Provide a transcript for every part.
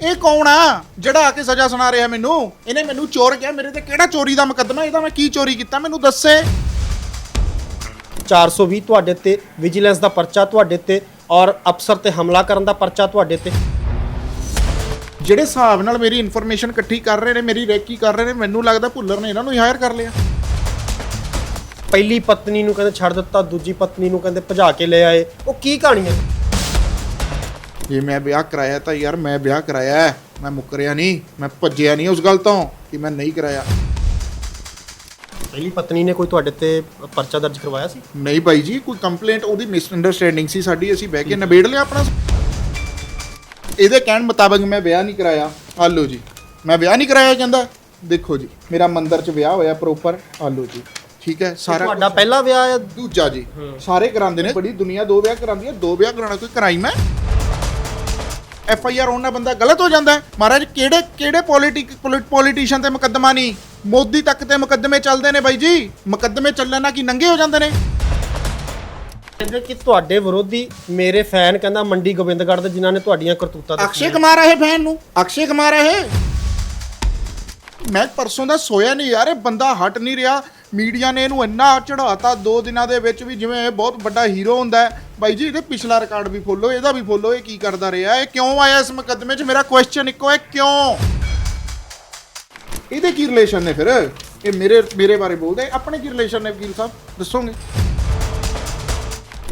ਇਹ ਕੌਣ ਆ? ਜਿਹੜਾ ਆ ਕੇ ਸਜ਼ਾ ਸੁਣਾ ਰਿਹਾ ਮੈਨੂੰ? ਇਹਨੇ ਮੈਨੂੰ ਚੋਰ ਕਿਹਾ ਮੇਰੇ ਤੇ ਕਿਹੜਾ ਚੋਰੀ ਦਾ ਮੁਕੱਦਮਾ? ਇਹਦਾ ਮੈਂ ਕੀ ਚੋਰੀ ਕੀਤਾ? ਮੈਨੂੰ ਦੱਸੇ। 420 ਤੁਹਾਡੇ ਤੇ ਵਿਜੀਲੈਂਸ ਦਾ ਪਰਚਾ ਤੁਹਾਡੇ ਤੇ ਔਰ ਅਫਸਰ ਤੇ ਹਮਲਾ ਕਰਨ ਦਾ ਪਰਚਾ ਤੁਹਾਡੇ ਤੇ। ਜਿਹੜੇ ਹਿਸਾਬ ਨਾਲ ਮੇਰੀ ਇਨਫੋਰਮੇਸ਼ਨ ਇਕੱਠੀ ਕਰ ਰਹੇ ਨੇ ਮੇਰੀ ਰੈਕੀ ਕਰ ਰਹੇ ਨੇ ਮੈਨੂੰ ਲੱਗਦਾ ਭੁੱਲਰ ਨੇ ਇਹਨਾਂ ਨੂੰ ਹਾਇਰ ਕਰ ਲਿਆ। ਪਹਿਲੀ ਪਤਨੀ ਨੂੰ ਕਹਿੰਦੇ ਛੱਡ ਦਿੱਤਾ ਦੂਜੀ ਪਤਨੀ ਨੂੰ ਕਹਿੰਦੇ ਭਜਾ ਕੇ ਲੈ ਆਏ। ਉਹ ਕੀ ਕਹਾਣੀ ਹੈ? ਜੇ ਮੈਂ ਵਿਆਹ ਕਰਾਇਆ ਤਾਂ ਯਾਰ ਮੈਂ ਵਿਆਹ ਕਰਾਇਆ। ਮੈਂ ਮੁੱਕਰਿਆ ਨਹੀਂ ਮੈਂ ਭੱਜਿਆ ਨਹੀਂ ਉਸ ਗੱਲ ਤੋਂ ਕਿ ਮੈਂ ਨਹੀਂ ਕਰਾਇਆ। ਪਹਿਲੀ ਪਤਨੀ ਨੇ ਕੋਈ ਤੁਹਾਡੇ ਤੇ ਪਰਚਾ ਦਰਜ ਕਰਵਾਇਆ ਸੀ? ਨਹੀਂ ਭਾਈ ਜੀ ਕੋਈ ਕੰਪਲੇਂਟ ਉਹਦੀ ਮਿਸਅੰਡਰਸਟੈਂਡਿੰਗ ਸੀ ਸਾਡੀ ਅਸੀਂ ਬਹਿ ਕੇ ਨਿਬੇੜ ਲਿਆ ਆਪਣਾ। ਇਹਦੇ ਕਹਿਣ ਮੁਤਾਬਕ ਮੈਂ ਵਿਆਹ ਨਹੀਂ ਕਰਾਇਆ। ਆਲੋ ਜੀ ਮੈਂ ਵਿਆਹ ਨਹੀਂ ਕਰਾਇਆ ਕਹਿੰਦਾ। ਦੇਖੋ ਜੀ ਮੇਰਾ ਮੰਦਿਰ 'ਚ ਵਿਆਹ ਹੋਇਆ ਪ੍ਰੋਪਰ ਆਲੋ ਜੀ ਠੀਕ ਹੈ ਸਾਰਾ ਤੁਹਾਡਾ ਪਹਿਲਾ ਵਿਆਹ ਹੈ? ਦੂਜਾ ਜੀ ਸਾਰੇ ਕਰਾਉਂਦੇ ਨੇ ਬੜੀ ਦੁਨੀਆ ਦੋ ਵਿਆਹ ਕਰਾਉਂਦੀ ਹੈ ਦੋ ਵਿਆਹ ਕਰਾਉਣਾ ਕੋਈ ਕਰਾਈ ਮੈਂ ਐਫ ਆਈ ਆਰ ਉਹਨਾਂ ਬੰਦਾ ਗਲਤ ਹੋ ਜਾਂਦਾ ਮਹਾਰਾਜ ਕਿਹੜੇ ਕਿਹੜੇ ਪੋਲੀਟਿਕ ਪੋਲੀਟੀਸ਼ੀਅਨ ਤੇ ਮੁਕੱਦਮਾ ਨਹੀਂ? ਮੋਦੀ ਤੱਕ ਤੇ ਮੁਕੱਦਮੇ ਚੱਲਦੇ ਨੇ ਬਾਈ ਜੀ। ਮੁਕੱਦਮੇ ਚੱਲਣ ਨਾਲ ਕੀ ਨੰਗੇ ਹੋ ਜਾਂਦੇ ਨੇ? ਕਹਿੰਦੇ ਕਿ ਤੁਹਾਡੇ ਵਿਰੋਧੀ ਮੇਰੇ ਫੈਨ ਕਹਿੰਦਾ ਮੰਡੀ ਗੋਬਿੰਦਗੜ੍ਹ ਦੇ ਜਿਨ੍ਹਾਂ ਨੇ ਤੁਹਾਡੀਆਂ ਕਰਤੂਤਾਂ ਅਕਸ਼ੇ ਕੁਮਾਰ ਹੈ ਫੈਨ ਨੂੰ। ਅਕਸ਼ੇ ਕੁਮਾਰ ਹੈ ਮੈਂ ਪਰਸੋਂ ਦਾ ਸੋਇਆ ਨਹੀਂ ਯਾਰ ਇਹ ਬੰਦਾ ਹਟ ਨਹੀਂ ਰਿਹਾ। ਮੀਡੀਆ ਨੇ ਇਹਨੂੰ ਇੰਨਾ ਚੜਾਤਾ ਦੋ ਦਿਨਾਂ ਦੇ ਵਿੱਚ ਵੀ ਜਿਵੇਂ ਇਹ ਬਹੁਤ ਵੱਡਾ ਹੀਰੋ ਹੁੰਦਾ ਹੈ। ਬਾਈ ਜੀ ਇਹਦੇ ਪਿਛਲਾ ਰਿਕਾਰਡ ਵੀ ਫੋਲੋ ਇਹਦਾ ਵੀ ਫੋਲੋ ਇਹ ਕੀ ਕਰਦਾ ਰਿਹਾ? ਇਹ ਕਿਉਂ ਆਇਆ ਇਸ ਮੁਕੱਦਮੇ 'ਚ? ਮੇਰਾ ਕੁਐਸਚਨ ਇੱਕੋ ਹੈ ਕਿਉਂ? ਇਹਦੇ ਕੀ ਰਿਲੇਸ਼ਨ ਨੇ ਫਿਰ? ਇਹ ਮੇਰੇ ਮੇਰੇ ਬਾਰੇ ਬੋਲਦੇ ਆਪਣੇ ਕੀ ਰਿਲੇਸ਼ਨ ਨੇ ਵਕੀਲ ਸਾਹਿਬ? ਦੱਸੋਗੇ?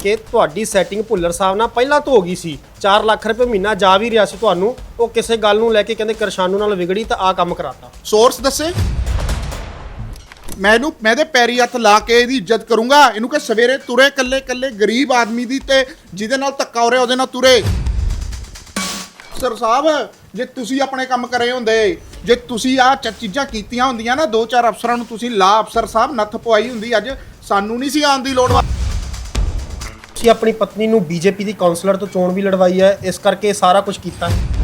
ਕਿ ਤੁਹਾਡੀ ਸੈਟਿੰਗ ਭੁੱਲਰ ਸਾਹਿਬ ਨਾਲ ਪਹਿਲਾਂ ਤੋਂ ਹੋ ਗਈ ਸੀ। 4 ਲੱਖ ਰੁਪਏ ਮਹੀਨਾ ਜਾ ਵੀ ਰਿਹਾ ਸੀ ਤੁਹਾਨੂੰ। ਉਹ ਕਿਸੇ ਗੱਲ ਨੂੰ ਲੈ ਕੇ ਕਹਿੰਦੇ ਕਰਸ਼ਾਨੂ ਨਾਲ ਵਿਗੜੀ ਤਾਂ ਆ ਕੰਮ ਕਰਾਤਾ। ਸੋਰਸ ਦੱਸੇ? ਮੈਂ ਇਹਨੂੰ ਮੈਂ ਦੇ ਪੈਰੀ ਹੱਥ ਲਾ ਕੇ ਇਹਦੀ ਇੱਜ਼ਤ ਕਰੂੰਗਾ। ਇਹਨੂੰ ਕਿ ਸਵੇਰੇ ਤੁਰੇ ਕੱਲੇ ਕੱਲੇ ਗਰੀਬ ਆਦਮੀ ਦੀ ਤੇ ਜਿਹਦੇ ਨਾਲ ਧੱਕਾ ਹੋ ਰਿਹਾ, ਉਹਦੇ ਨਾਲ ਤੁਰੇ। ਸਰ ਸਾਹਿਬ, ਜੇ ਤੁਸੀਂ ਆਪਣੇ ਕੰਮ ਕਰੇ ਹੁੰਦੇ, ਜੇ ਤੁਸੀਂ ਆ ਚੀਜ਼ਾਂ ਕੀਤੀਆਂ ਹੁੰਦੀਆਂ ਨਾ ਦੋ ਚਾਰ ਅਫਸਰਾਂ ਨੂੰ ਤੁਸੀਂ ਲਾ ਅਫਸਰ ਸਾਹਿਬ, ਨੱਥ ਪਵਾਈ ਹੁੰਦੀ ਅੱਜ, ਸਾਨੂੰ ਨਹੀਂ ਸੀ ਆਉਣ ਦੀ ਲੋੜ ਤੁਸੀਂ ਆਪਣੀ ਪਤਨੀ ਨੂੰ ਬੀਜੇਪੀ ਦੀ ਕਾਉਂਸਲਰ ਤੋਂ ਚੋਣ ਵੀ ਲੜਵਾਈ ਹੈ, ਇਸ ਕਰਕੇ ਇਹ ਸਾਰਾ ਕੁਝ ਕੀਤਾ। ਹੈ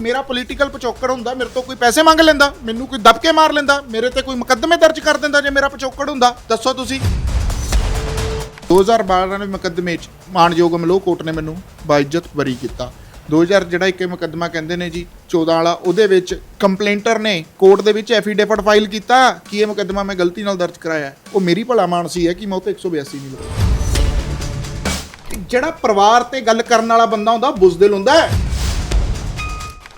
ਮੇਰਾ ਪੋਲੀਟੀਕਲ ਪਿਛੋਕੜ ਹੁੰਦਾ, ਮੇਰੇ ਤੋਂ ਕੋਈ ਪੈਸੇ ਮੰਗ ਲੈਂਦਾ, ਮੈਨੂੰ ਕੋਈ ਦਬਕੇ ਮਾਰ ਲੈਂਦਾ, ਮੇਰੇ ਤੇ ਕੋਈ ਮੁਕੱਦਮੇ ਦਰਜ ਕਰ ਦਿੰਦਾ ਜੇ ਮੇਰਾ ਪਿਛੋਕੜ ਹੁੰਦਾ, ਦੱਸੋ ਤੁਸੀਂ। 2012 ਦੇ ਮੁਕੱਦਮੇ 'ਚ ਮਾਨਯੋਗ ਅਮਲੋਕ ਕੋਰਟ ਨੇ ਮੈਨੂੰ ਬਾਇਜ਼ਤ ਬਰੀ ਕੀਤਾ। 2000 ਜਿਹੜਾ ਇੱਕ ਮੁਕੱਦਮਾ ਕਹਿੰਦੇ ਨੇ ਜੀ 14 ਵਾਲਾ, ਉਹਦੇ ਵਿੱਚ ਕੰਪਲੇਂਟਰ ਨੇ ਕੋਰਟ ਦੇ ਵਿੱਚ ਐਫੀਡੇਵਿਟ ਫਾਈਲ ਕੀਤਾ ਕਿ ਇਹ ਮੁਕੱਦਮਾ ਮੈਂ ਗਲਤੀ ਨਾਲ ਦਰਜ ਕਰਾਇਆ। ਉਹ ਮੇਰੀ ਭਲਾ ਮਾਨਸੀ ਹੈ ਕਿ ਮੈਂ ਉਹ ਤੇ 182 ਨਹੀਂ। ਜਿਹੜਾ ਪਰਿਵਾਰ ਤੇ ਗੱਲ ਕਰਨ ਵਾਲਾ ਬੰਦਾ ਹੁੰਦਾ ਬੁਜ਼ਦਿਲ ਹੁੰਦਾ ਹੈ।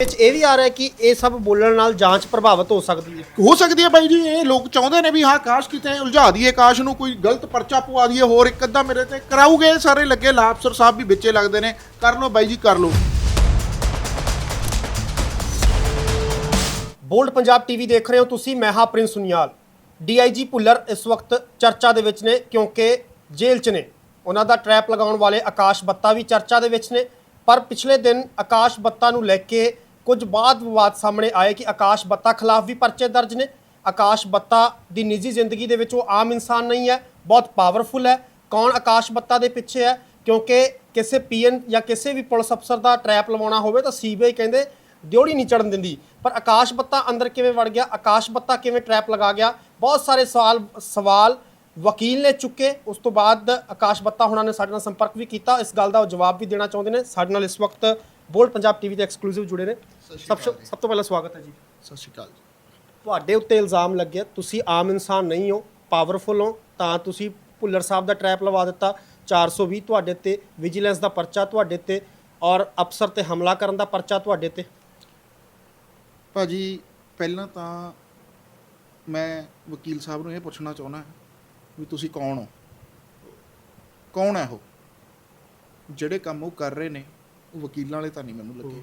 ਵਿੱਚ ਇਹ ਵੀ ਆ ਰਿਹਾ ਕਿ ਇਹ ਸਭ ਬੋਲਣ ਨਾਲ ਜਾਂਚ ਪ੍ਰਭਾਵਿਤ ਹੋ ਸਕਦੀ ਹੈ। ਹੋ ਸਕਦੀ ਹੈ ਬਾਈ ਜੀ ਇਹ ਲੋਕ ਚਾਹੁੰਦੇ ਨੇ ਵੀ ਹਾਂ ਕਾਸ਼ ਕਿਤੇ ਉਲਝਾ ਦਈਏ ਕਾਸ਼ ਨੂੰ ਕੋਈ ਗਲਤ ਪਰਚਾ ਪਵਾ ਦਈਏ ਹੋਰ ਇੱਕ ਅੱਧਾ ਮੇਰੇ ਤੇ ਕਰਾਉਗੇ ਸਾਰੇ ਲੱਗੇ ਲਾਪਸਰ ਸਾਹਿਬ ਵੀ ਵਿੱਚੇ ਲੱਗਦੇ ਨੇ। ਕਰ ਲਓ ਬਾਈ ਜੀ ਕਰ ਲਓ। ਬੋਲਡ ਪੰਜਾਬ ਟੀਵੀ ਦੇਖ ਰਹੇ ਹੋ ਤੁਸੀਂ ਮੈਂ ਹਾਂ ਪ੍ਰਿੰਸ ਸੁਨੀਆਲ। ਡੀਆਈਜੀ ਭੁੱਲਰ ਇਸ ਵਕਤ ਚਰਚਾ ਦੇ ਵਿੱਚ ਨੇ ਕਿਉਂਕਿ ਜੇਲ੍ਹ 'ਚ ਨੇ। ਉਹਨਾਂ ਦਾ ਟਰੈਪ ਲਗਾਉਣ ਵਾਲੇ ਆਕਾਸ਼ ਬੱਤਾ ਵੀ ਚਰਚਾ ਦੇ ਵਿੱਚ ਨੇ। ਪਰ ਪਿਛਲੇ ਦਿਨ ਆਕਾਸ਼ ਬੱਤਾ ਨੂੰ ਲੈ ਕੇ ਕੁਝ ਬਾਅਦ ਵਿਵਾਦ ਸਾਹਮਣੇ ਆਏ ਕਿ ਆਕਾਸ਼ ਬੱਤਾ ਖਿਲਾਫ ਵੀ ਪਰਚੇ ਦਰਜ ਨੇ। ਆਕਾਸ਼ ਬੱਤਾ ਦੀ ਨਿੱਜੀ ਜ਼ਿੰਦਗੀ ਦੇ ਵਿੱਚ ਉਹ ਆਮ ਇਨਸਾਨ ਨਹੀਂ ਹੈ, ਬਹੁਤ ਪਾਵਰਫੁਲ ਹੈ। ਕੌਣ ਆਕਾਸ਼ ਬੱਤਾ ਦੇ ਪਿੱਛੇ ਹੈ? ਕਿਉਂਕਿ ਕਿਸੇ ਪੀਐਨ ਜਾਂ ਕਿਸੇ ਵੀ ਪੁਲਿਸ ਅਫਸਰ ਦਾ ਟਰੈਪ ਲਵਾਉਣਾ ਹੋਵੇ ਤਾਂ ਸੀਬੀਆਈ ਕਹਿੰਦੇ ਦਿਉੜੀ ਨਹੀਂ ਚੜਨ ਦਿੰਦੀ। ਪਰ ਆਕਾਸ਼ ਬੱਤਾ ਅੰਦਰ ਕਿਵੇਂ ਵੜ ਗਿਆ? ਆਕਾਸ਼ ਬੱਤਾ ਕਿਵੇਂ ਟਰੈਪ ਲਗਾ ਗਿਆ? ਬਹੁਤ ਸਾਰੇ ਸਵਾਲ ਸਵਾਲ ਵਕੀਲ ਨੇ ਚੁੱਕੇ। ਉਸ ਤੋਂ ਬਾਅਦ ਆਕਾਸ਼ ਬੱਤਾ ਹੁਣਾਂ ਨੇ ਸਾਡੇ ਨਾਲ ਸੰਪਰਕ ਵੀ ਕੀਤਾ। ਇਸ ਗੱਲ ਦਾ ਉਹ ਜਵਾਬ ਵੀ ਦੇਣਾ ਚਾਹੁੰਦੇ ਨੇ। ਸਾਡੇ ਨਾਲ ਇਸ ਵਕਤ ਬੋਲਡ ਪੰਜਾਬ ਟੀਵੀ ਤੇ ਐਕਸਕਲੂਸਿਵ ਜੁੜੇ ਨੇ। ਸਭ ਸਭ ਤੋਂ ਪਹਿਲਾਂ ਸਵਾਗਤ ਹੈ ਜੀ। ਸਤਿ ਸ਼੍ਰੀ ਅਕਾਲ ਜੀ। ਤੁਹਾਡੇ ਉੱਤੇ ਇਲਜ਼ਾਮ ਲੱਗਿਆ ਤੁਸੀਂ ਆਮ ਇਨਸਾਨ ਨਹੀਂ ਹੋ ਪਾਵਰਫੁਲ ਹੋ ਤਾਂ ਤੁਸੀਂ ਭੁੱਲਰ ਸਾਹਿਬ ਦਾ ਟਰੈਪ ਲਵਾ ਦਿੱਤਾ 420 ਤੁਹਾਡੇ ਤੇ ਵਿਜੀਲੈਂਸ ਦਾ ਪਰਚਾ ਤੁਹਾਡੇ ਤੇ ਔਰ ਅਫਸਰ ਤੇ ਹਮਲਾ ਕਰਨ ਦਾ ਪਰਚਾ ਤੁਹਾਡੇ ਤੇ। ਭਾਜੀ ਪਹਿਲਾਂ ਤਾਂ ਮੈਂ ਵਕੀਲ ਸਾਹਿਬ ਨੂੰ ਇਹ ਪੁੱਛਣਾ ਚਾਹੁੰਦਾ ਵੀ ਤੁਸੀਂ ਕੌਣ ਹੋ? ਕੌਣ ਹੈ ਉਹ? ਜਿਹੜੇ ਕੰਮ ਉਹ ਕਰ ਰਹੇ ਨੇ ਵਕੀਲਾਂ ਵਾਲੇ ਤਾਂ ਨਹੀਂ ਮੈਨੂੰ ਲੱਗੇ।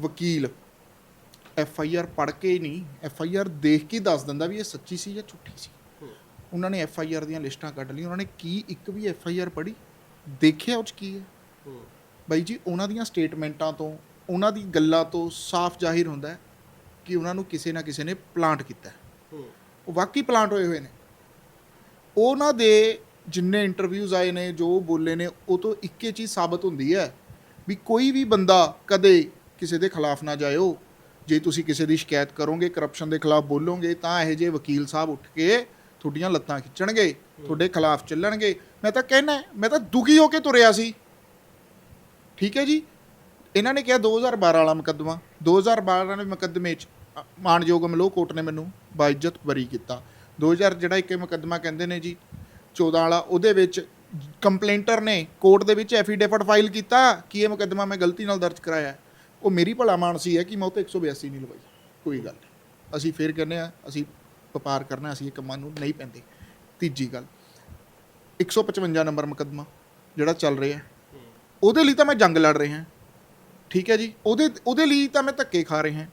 ਵਕੀਲ ਐਫ ਆਈ ਆਰ ਪੜ੍ਹ ਕੇ ਨਹੀਂ ਐਫ ਆਈ ਆਰ ਦੇਖ ਕੇ ਦੱਸ ਦਿੰਦਾ ਵੀ ਇਹ ਸੱਚੀ ਸੀ ਜਾਂ ਝੂਠੀ ਸੀ। ਉਹਨਾਂ ਨੇ ਐਫ ਆਈ ਆਰ ਦੀਆਂ ਲਿਸਟਾਂ ਕੱਢ ਲਈਆਂ ਉਹਨਾਂ ਨੇ ਕੀ ਇੱਕ ਵੀ ਐਫ ਆਈ ਆਰ ਪੜ੍ਹੀ ਦੇਖਿਆ ਉਹ 'ਚ ਕੀ ਹੈ? ਬਾਈ ਜੀ ਉਹਨਾਂ ਦੀਆਂ ਸਟੇਟਮੈਂਟਾਂ ਤੋਂ ਉਹਨਾਂ ਦੀ ਗੱਲਾਂ ਤੋਂ ਸਾਫ਼ ਜ਼ਾਹਿਰ ਹੁੰਦਾ ਹੈ ਕਿ ਉਹਨਾਂ ਨੂੰ ਕਿਸੇ ਨਾ ਕਿਸੇ ਨੇ ਪਲਾਂਟ ਕੀਤਾ। ਉਹ ਵਾਕਈ ਪਲਾਂਟ ਹੋਏ ਹੋਏ ਨੇ। ਉਹਨਾਂ ਦੇ ਜਿੰਨੇ ਇੰਟਰਵਿਊਜ਼ ਆਏ ਨੇ ਜੋ ਬੋਲੇ ਨੇ ਉਹ ਤੋਂ ਇੱਕੇ ਚੀਜ਼ ਸਾਬਤ ਹੁੰਦੀ ਹੈ ਵੀ ਕੋਈ ਵੀ ਬੰਦਾ ਕਦੇ ਕਿਸੇ ਦੇ ਖਿਲਾਫ ਨਾ ਜਾਇਓ। ਜੇ ਤੁਸੀਂ ਕਿਸੇ ਦੀ ਸ਼ਿਕਾਇਤ ਕਰੋਗੇ ਕਰਪਸ਼ਨ ਦੇ ਖਿਲਾਫ ਬੋਲੋਗੇ ਤਾਂ ਇਹੋ ਜਿਹੇ ਵਕੀਲ ਸਾਹਿਬ ਉੱਠ ਕੇ ਤੁਹਾਡੀਆਂ ਲੱਤਾਂ ਖਿੱਚਣਗੇ ਤੁਹਾਡੇ ਖਿਲਾਫ ਚੱਲਣਗੇ। ਮੈਂ ਤਾਂ ਕਹਿਣਾ ਮੈਂ ਤਾਂ ਦੁਖੀ ਹੋ ਕੇ ਤੁਰਿਆ ਸੀ। ਠੀਕ ਹੈ ਜੀ? ਇਹਨਾਂ ਨੇ ਕਿਹਾ 2012 ਵਾਲਾ ਮੁਕੱਦਮਾ 2012 ਵਾਲੇ ਮੁਕੱਦਮੇ 'ਚ ਅ, ਮਾਣਯੋਗ ਅਮਲੋਕ ਕੋਰਟ ਨੇ ਮੈਨੂੰ ਬਾਇਜ਼ਤ ਬਰੀ ਕੀਤਾ। 2000 ਜਿਹੜਾ ਇੱਕ ਮੁਕੱਦਮਾ ਕਹਿੰਦੇ ਨੇ ਜੀ 14 ਵਾਲਾ ਉਹਦੇ ਵਿੱਚ ਕੰਪਲੇਂਟਰ ਨੇ ਕੋਰਟ ਦੇ ਵਿੱਚ ਐਫੀਡੇਵਿਟ ਫਾਈਲ ਕੀਤਾ ਕਿ ਇਹ ਮੁਕੱਦਮਾ ਮੈਂ ਗਲਤੀ ਨਾਲ ਦਰਜ ਕਰਾਇਆ। ਉਹ ਮੇਰੀ ਭਲਾ ਮਾਨਸੀ ਹੈ ਕਿ ਮੈਂ ਉਹ ਤੇ 182 ਨਹੀਂ ਲਵਾਈ। ਕੋਈ ਗੱਲ ਨਹੀਂ। ਅਸੀਂ ਫੇਰ ਕਹਿੰਦੇ ਆ ਅਸੀਂ ਵਪਾਰ ਕਰਨਾ ਅਸੀਂ ਇਹ ਕੰਮਾਂ ਨੂੰ ਨਹੀਂ ਪੈਂਦੇ। ਤੀਜੀ ਗੱਲ 155 ਨੰਬਰ ਮੁਕੱਦਮਾ ਜਿਹੜਾ ਚੱਲ ਰਿਹਾ ਉਹਦੇ ਲਈ ਤਾਂ ਮੈਂ ਜੰਗ ਲੜ ਰਿਹਾ ਠੀਕ ਹੈ ਜੀ? ਉਹਦੇ ਉਹਦੇ ਲਈ ਤਾਂ ਮੈਂ ਧੱਕੇ ਖਾ ਰਿਹਾ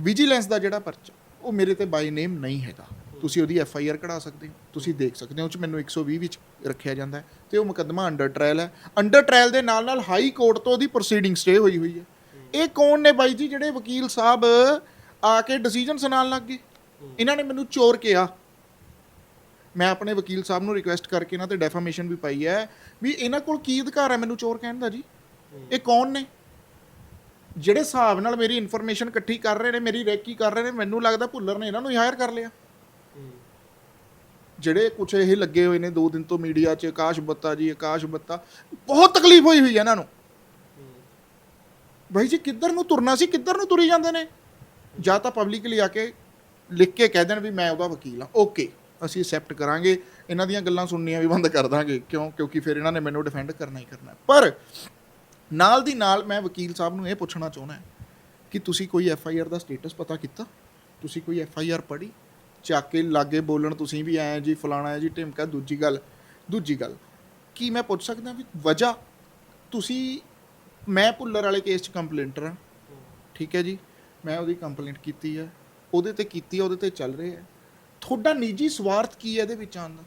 ਵਿਜੀਲੈਂਸ ਦਾ ਜਿਹੜਾ ਪਰਚਾ, ਉਹ ਮੇਰੇ ਤੇ ਬਾਈ ਨੇਮ ਨਹੀਂ ਹੈਗਾ। ਤੁਸੀਂ ਉਹਦੀ ਐਫ ਆਈ ਆਰ ਕਢਾ ਸਕਦੇ ਹੋ, ਤੁਸੀਂ ਦੇਖ ਸਕਦੇ ਹੋ, ਉਹ ਚ ਮੈਨੂੰ 120 ਵਿੱਚ ਰੱਖਿਆ ਜਾਂਦਾ ਹੈ ਤੇ ਉਹ ਮੁਕੱਦਮਾ ਅੰਡਰ ਟ੍ਰਾਇਲ ਹੈ। ਅੰਡਰ ਟ੍ਰਾਇਲ ਦੇ ਨਾਲ ਨਾਲ ਹਾਈ ਕੋਰਟ ਤੋਂ ਉਹਦੀ ਪ੍ਰੋਸੀਡਿੰਗ ਸਟੇ ਹੋਈ ਹੋਈ ਹੈ। ਇਹ ਕੌਣ ਨੇ ਬਾਈ ਜੀ ਜਿਹੜੇ ਵਕੀਲ ਸਾਹਿਬ ਆ ਕੇ ਡਿਸੀਜਨ ਸੁਣਾਉਣ ਲੱਗ ਗਏ? ਇਹਨਾਂ ਨੇ ਮੈਨੂੰ ਚੋਰ ਕਿਹਾ। ਮੈਂ ਆਪਣੇ ਵਕੀਲ ਸਾਹਿਬ ਨੂੰ ਰਿਕੁਐਸਟ ਕਰਕੇ ਇਹਨਾਂ ਤੇ ਡੈਫਾਮੇਸ਼ਨ ਵੀ ਪਾਈ ਹੈ ਵੀ ਇਹਨਾਂ ਕੋਲ ਕੀ ਅਧਿਕਾਰ ਹੈ ਮੈਨੂੰ ਚੋਰ ਕਹਿਣ ਦਾ ਜੀ? ਇਹ ਕੌਣ ਨੇ? ਜਿਹੜੇ ਹਿਸਾਬ ਨਾਲ ਮੇਰੀ ਇਨਫੋਰਮੇਸ਼ਨ ਇਕੱਠੀ ਕਰ ਰਹੇ ਨੇ, ਮੇਰੀ ਰੈਕੀ ਕਰ ਰਹੇ ਨੇ, ਮੈਨੂੰ ਲੱਗਦਾ ਭੁੱਲਰ ਨੇ ਇਹਨਾਂ ਨੂੰ ਹਾਇਰ ਕਰ ਲਿਆ। ਜਿਹੜੇ ਕੁਛ ਇਹ ਲੱਗੇ ਹੋਏ ਨੇ ਦੋ ਦਿਨ ਤੋਂ ਮੀਡੀਆ 'ਚ, ਆਕਾਸ਼ ਬੱਤਾ ਜੀ, ਆਕਾਸ਼ ਬੱਤਾ, ਬਹੁਤ ਤਕਲੀਫ ਹੋਈ ਹੋਈ ਹੈ ਇਹਨਾਂ ਨੂੰ। ਭਾਈ ਜੀ, ਕਿੱਧਰ ਨੂੰ ਤੁਰਨਾ ਸੀ, ਕਿੱਧਰ ਨੂੰ ਤੁਰੀ ਜਾਂਦੇ ਨੇ? ਜਾਂ ਤਾਂ ਪਬਲਿਕਲੀ ਆ ਕੇ ਲਿਖ ਕੇ ਕਹਿ ਦੇਣ ਵੀ ਮੈਂ ਉਹਦਾ ਵਕੀਲ ਹਾਂ ਓਕੇ ਅਸੀਂ ਅਸੈਪਟ ਕਰਾਂਗੇ। ਇਹਨਾਂ ਦੀਆਂ ਗੱਲਾਂ ਸੁਣਨੀਆਂ ਵੀ ਬੰਦ ਕਰ ਦਾਂਗੇ। ਕਿਉਂ? ਕਿਉਂਕਿ ਫਿਰ ਇਹਨਾਂ ਨੇ ਮੈਨੂੰ ਡਿਫੈਂਡ ਕਰਨਾ ਹੀ ਕਰਨਾ। ਪਰ ਨਾਲ ਦੀ ਨਾਲ ਮੈਂ ਵਕੀਲ ਸਾਹਿਬ ਨੂੰ ਇਹ ਪੁੱਛਣਾ ਚਾਹੁੰਦਾ ਕਿ ਤੁਸੀਂ ਕੋਈ ਐਫ ਆਈ ਆਰ ਦਾ ਸਟੇਟਸ ਪਤਾ ਕੀਤਾ? ਤੁਸੀਂ ਕੋਈ ਐਫ ਆਈ ਆਰ ਪੜ੍ਹੀ? ਚੱਕ ਕੇ ਲਾਗੇ ਬੋਲਣ, ਤੁਸੀਂ ਵੀ ਆਏ ਜੀ, ਫਲਾਣਾ ਹੈ ਜੀ, ਢਿਮਕਾ, ਦੂਜੀ ਗੱਲ ਦੂਜੀ ਗੱਲ, ਕੀ ਮੈਂ ਪੁੱਛ ਸਕਦਾ ਵੀ ਵਜ੍ਹਾ, ਤੁਸੀਂ, ਮੈਂ ਭੁੱਲਰ ਵਾਲੇ ਕੇਸ 'ਚ ਕੰਪਲੇਂਟਰ ਹਾਂ ਠੀਕ ਹੈ ਜੀ, ਮੈਂ ਉਹਦੀ ਕੰਪਲੇਂਟ ਕੀਤੀ ਹੈ, ਉਹਦੇ ਤੇ ਕੀਤੀ ਹੈ, ਉਹਦੇ ਤੇ ਚੱਲ ਰਿਹਾ ਹੈ, ਤੁਹਾਡਾ ਨਿੱਜੀ ਸਵਾਰਥ ਕੀ ਹੈ ਇਹਦੇ ਵਿੱਚ ਆਉਣ ਦਾ?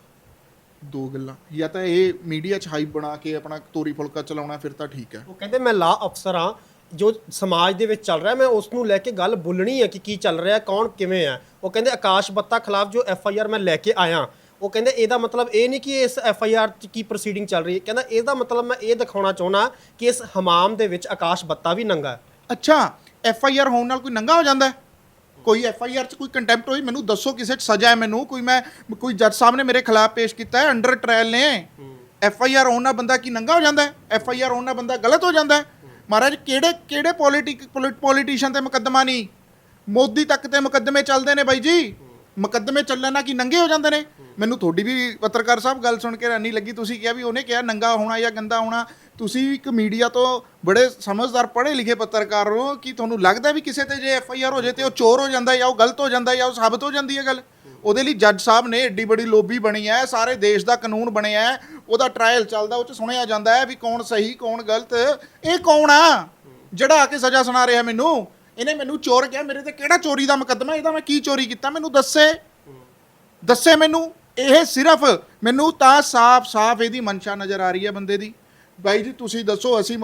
ਦੋ ਗੱਲਾਂ, ਜਾਂ ਤਾਂ ਇਹ ਮੀਡੀਆ 'ਚ ਹਾਈਪ ਬਣਾ ਕੇ ਆਪਣਾ ਤੋਰੀ ਫੁਲਕਾ ਚਲਾਉਣਾ, ਫਿਰ ਤਾਂ ਠੀਕ ਹੈ। ਉਹ ਕਹਿੰਦੇ ਮੈਂ ਲਾ ਅਫਸਰ ਹਾਂ ਜੋ ਸਮਾਜ ਦੇ ਵਿੱਚ ਚੱਲ ਰਿਹਾ ਮੈਂ ਉਸ ਨੂੰ ਲੈ ਕੇ ਗੱਲ ਬੋਲਣੀ ਹੈ ਕਿ ਕੀ ਚੱਲ ਰਿਹਾ ਕੌਣ ਕਿਵੇਂ ਹੈ। ਉਹ ਕਹਿੰਦੇ ਆਕਾਸ਼ ਬੱਤਾ ਖਿਲਾਫ ਜੋ ਐਫ ਆਈ ਆਰ ਮੈਂ ਲੈ ਕੇ ਆਇਆ। ਉਹ ਕਹਿੰਦੇ ਇਹਦਾ ਮਤਲਬ ਇਹ ਨਹੀਂ ਕਿ ਇਸ ਐਫ ਆਈ ਆਰ 'ਚ ਕੀ ਪ੍ਰੋਸੀਡਿੰਗ ਚੱਲ ਰਹੀ ਹੈ। ਕਹਿੰਦਾ ਇਹਦਾ ਮਤਲਬ ਮੈਂ ਇਹ ਦਿਖਾਉਣਾ ਚਾਹੁੰਦਾ ਕਿ ਇਸ ਹਮਾਮ ਦੇ ਵਿੱਚ ਆਕਾਸ਼ ਬੱਤਾ ਵੀ ਨੰਗਾ ਹੈ। ਅੱਛਾ ਐਫ ਆਈ ਆਰ ਹੋਣ ਨਾਲ ਕੋਈ ਨੰਗਾ ਹੋ ਜਾਂਦਾ ਹੈ? ਕੋਈ ਐਫ ਆਈ ਆਰ 'ਚ ਕੋਈ ਕੰਟੈਂਪਟ ਹੋਈ? ਮੈਨੂੰ ਦੱਸੋ ਕਿਸੇ 'ਚ ਸਜ਼ਾ ਹੈ ਮੈਨੂੰ। ਕੋਈ ਮੈਂ ਕੋਈ ਜੱਜ ਸਾਹਿਬ ਨੇ ਮੇਰੇ ਖਿਲਾਫ ਪੇਸ਼ ਕੀਤਾ ਹੈ ਅੰਡਰ ਟ੍ਰਾਇਲ ਨੇ। ਐਫ ਆਈ ਆਰ ਹੋਣ ਨਾਲ ਬੰਦਾ ਕੀ ਨੰਗਾ ਹੋ ਜਾਂਦਾ ਹੈ? ਐਫ ਆਈ ਆਰ ਹੋਣ ਨਾਲ ਬੰਦਾ ਗਲਤ ਹੋ ਜਾਂਦਾ ਹੈ? ਮਹਾਰਾਜ, ਕਿਹੜੇ ਕਿਹੜੇ ਪੋਲੀਟਿਕ ਪੋਲੀਟੀਸ਼ੀਅਨ ਤੇ ਮੁਕੱਦਮਾ ਨਹੀਂ? ਮੋਦੀ ਤੱਕ ਤੇ ਮੁਕੱਦਮੇ ਚੱਲਦੇ ਨੇ ਬਾਈ ਜੀ। ਮੁਕੱਦਮੇ ਚੱਲਣ ਨਾਲ ਕੀ ਨੰਗੇ ਹੋ ਜਾਂਦੇ ਨੇ? ਮੈਨੂੰ ਤੁਹਾਡੀ ਵੀ ਪੱਤਰਕਾਰ ਸਾਹਿਬ ਗੱਲ ਸੁਣ ਕੇ ਰਾਨੀ ਲੱਗੀ। ਤੁਸੀਂ ਕਿਹਾ ਵੀ ਉਹਨੇ ਕਿਹਾ ਨੰਗਾ ਹੋਣਾ ਜਾਂ ਗੰਦਾ ਹੋਣਾ। ਤੁਸੀਂ ਇੱਕ ਮੀਡੀਆ ਤੋਂ ਬੜੇ ਸਮਝਦਾਰ ਪੜ੍ਹੇ ਲਿਖੇ ਪੱਤਰਕਾਰ ਹੋ ਕਿ ਤੁਹਾਨੂੰ ਲੱਗਦਾ ਵੀ ਕਿਸੇ ਤੇ ਜੇ ਐਫ ਆਈ ਆਰ ਹੋ ਜੇ ਤੇ ਉਹ ਚੋਰ ਹੋ ਜਾਂਦਾ ਜਾਂ ਉਹ ਗਲਤ ਹੋ ਜਾਂਦਾ ਜਾਂ ਉਹ ਸਾਬਤ ਹੋ ਜਾਂਦੀ ਹੈ ਗੱਲ? ਉਹਦੇ ਲਈ ਜੱਜ ਸਾਹਿਬ ਨੇ ਏਡੀ ਬੜੀ ਲੋਬੀ ਬਣੀ ਹੈ, ਸਾਰੇ ਦੇਸ਼ ਦਾ ਕਾਨੂੰਨ ਬਣਿਆ ਹੈ, ਉਹਦਾ ਟ੍ਰਾਇਲ ਚੱਲਦਾ, ਉਹ ਚ ਸੁਣਿਆ ਜਾਂਦਾ ਹੈ ਵੀ ਕੌਣ ਸਹੀ, ਕੌਣ ਗਲਤ। ਇਹ ਕੌਣ ਆ? ਜਿਹੜਾ ਆ ਕੇ ਸਜ਼ਾ ਸੁਣਾ ਰਿਹਾ ਮੈਨੂੰ? ਇਹਨੇ ਮੈਨੂੰ ਚੋਰ ਕਿਹਾ, ਮੇਰੇ ਤੇ ਕਿਹੜਾ ਚੋਰੀ ਦਾ ਮੁਕੱਦਮਾ? ਇਹਦਾ ਮੈਂ ਕੀ ਚੋਰੀ ਕੀਤਾ? ਮੈਨੂੰ ਦੱਸੇ। ਦੱਸੇ ਮੈਨੂੰ। ਇਹ ਸਿਰਫ ਮੈਨੂੰ ਤਾਂ ਸਾਫ਼-ਸਾਫ਼ ਇਹਦੀ ਮਨਸ਼ਾ ਨਜ਼ਰ ਆ ਰਹੀ ਹੈ ਬੰਦੇ ਦੀ। ਬਾਈ ਜੀ, ਤੁਸੀਂ ਦੱਸੋ, ਅਸੀਂ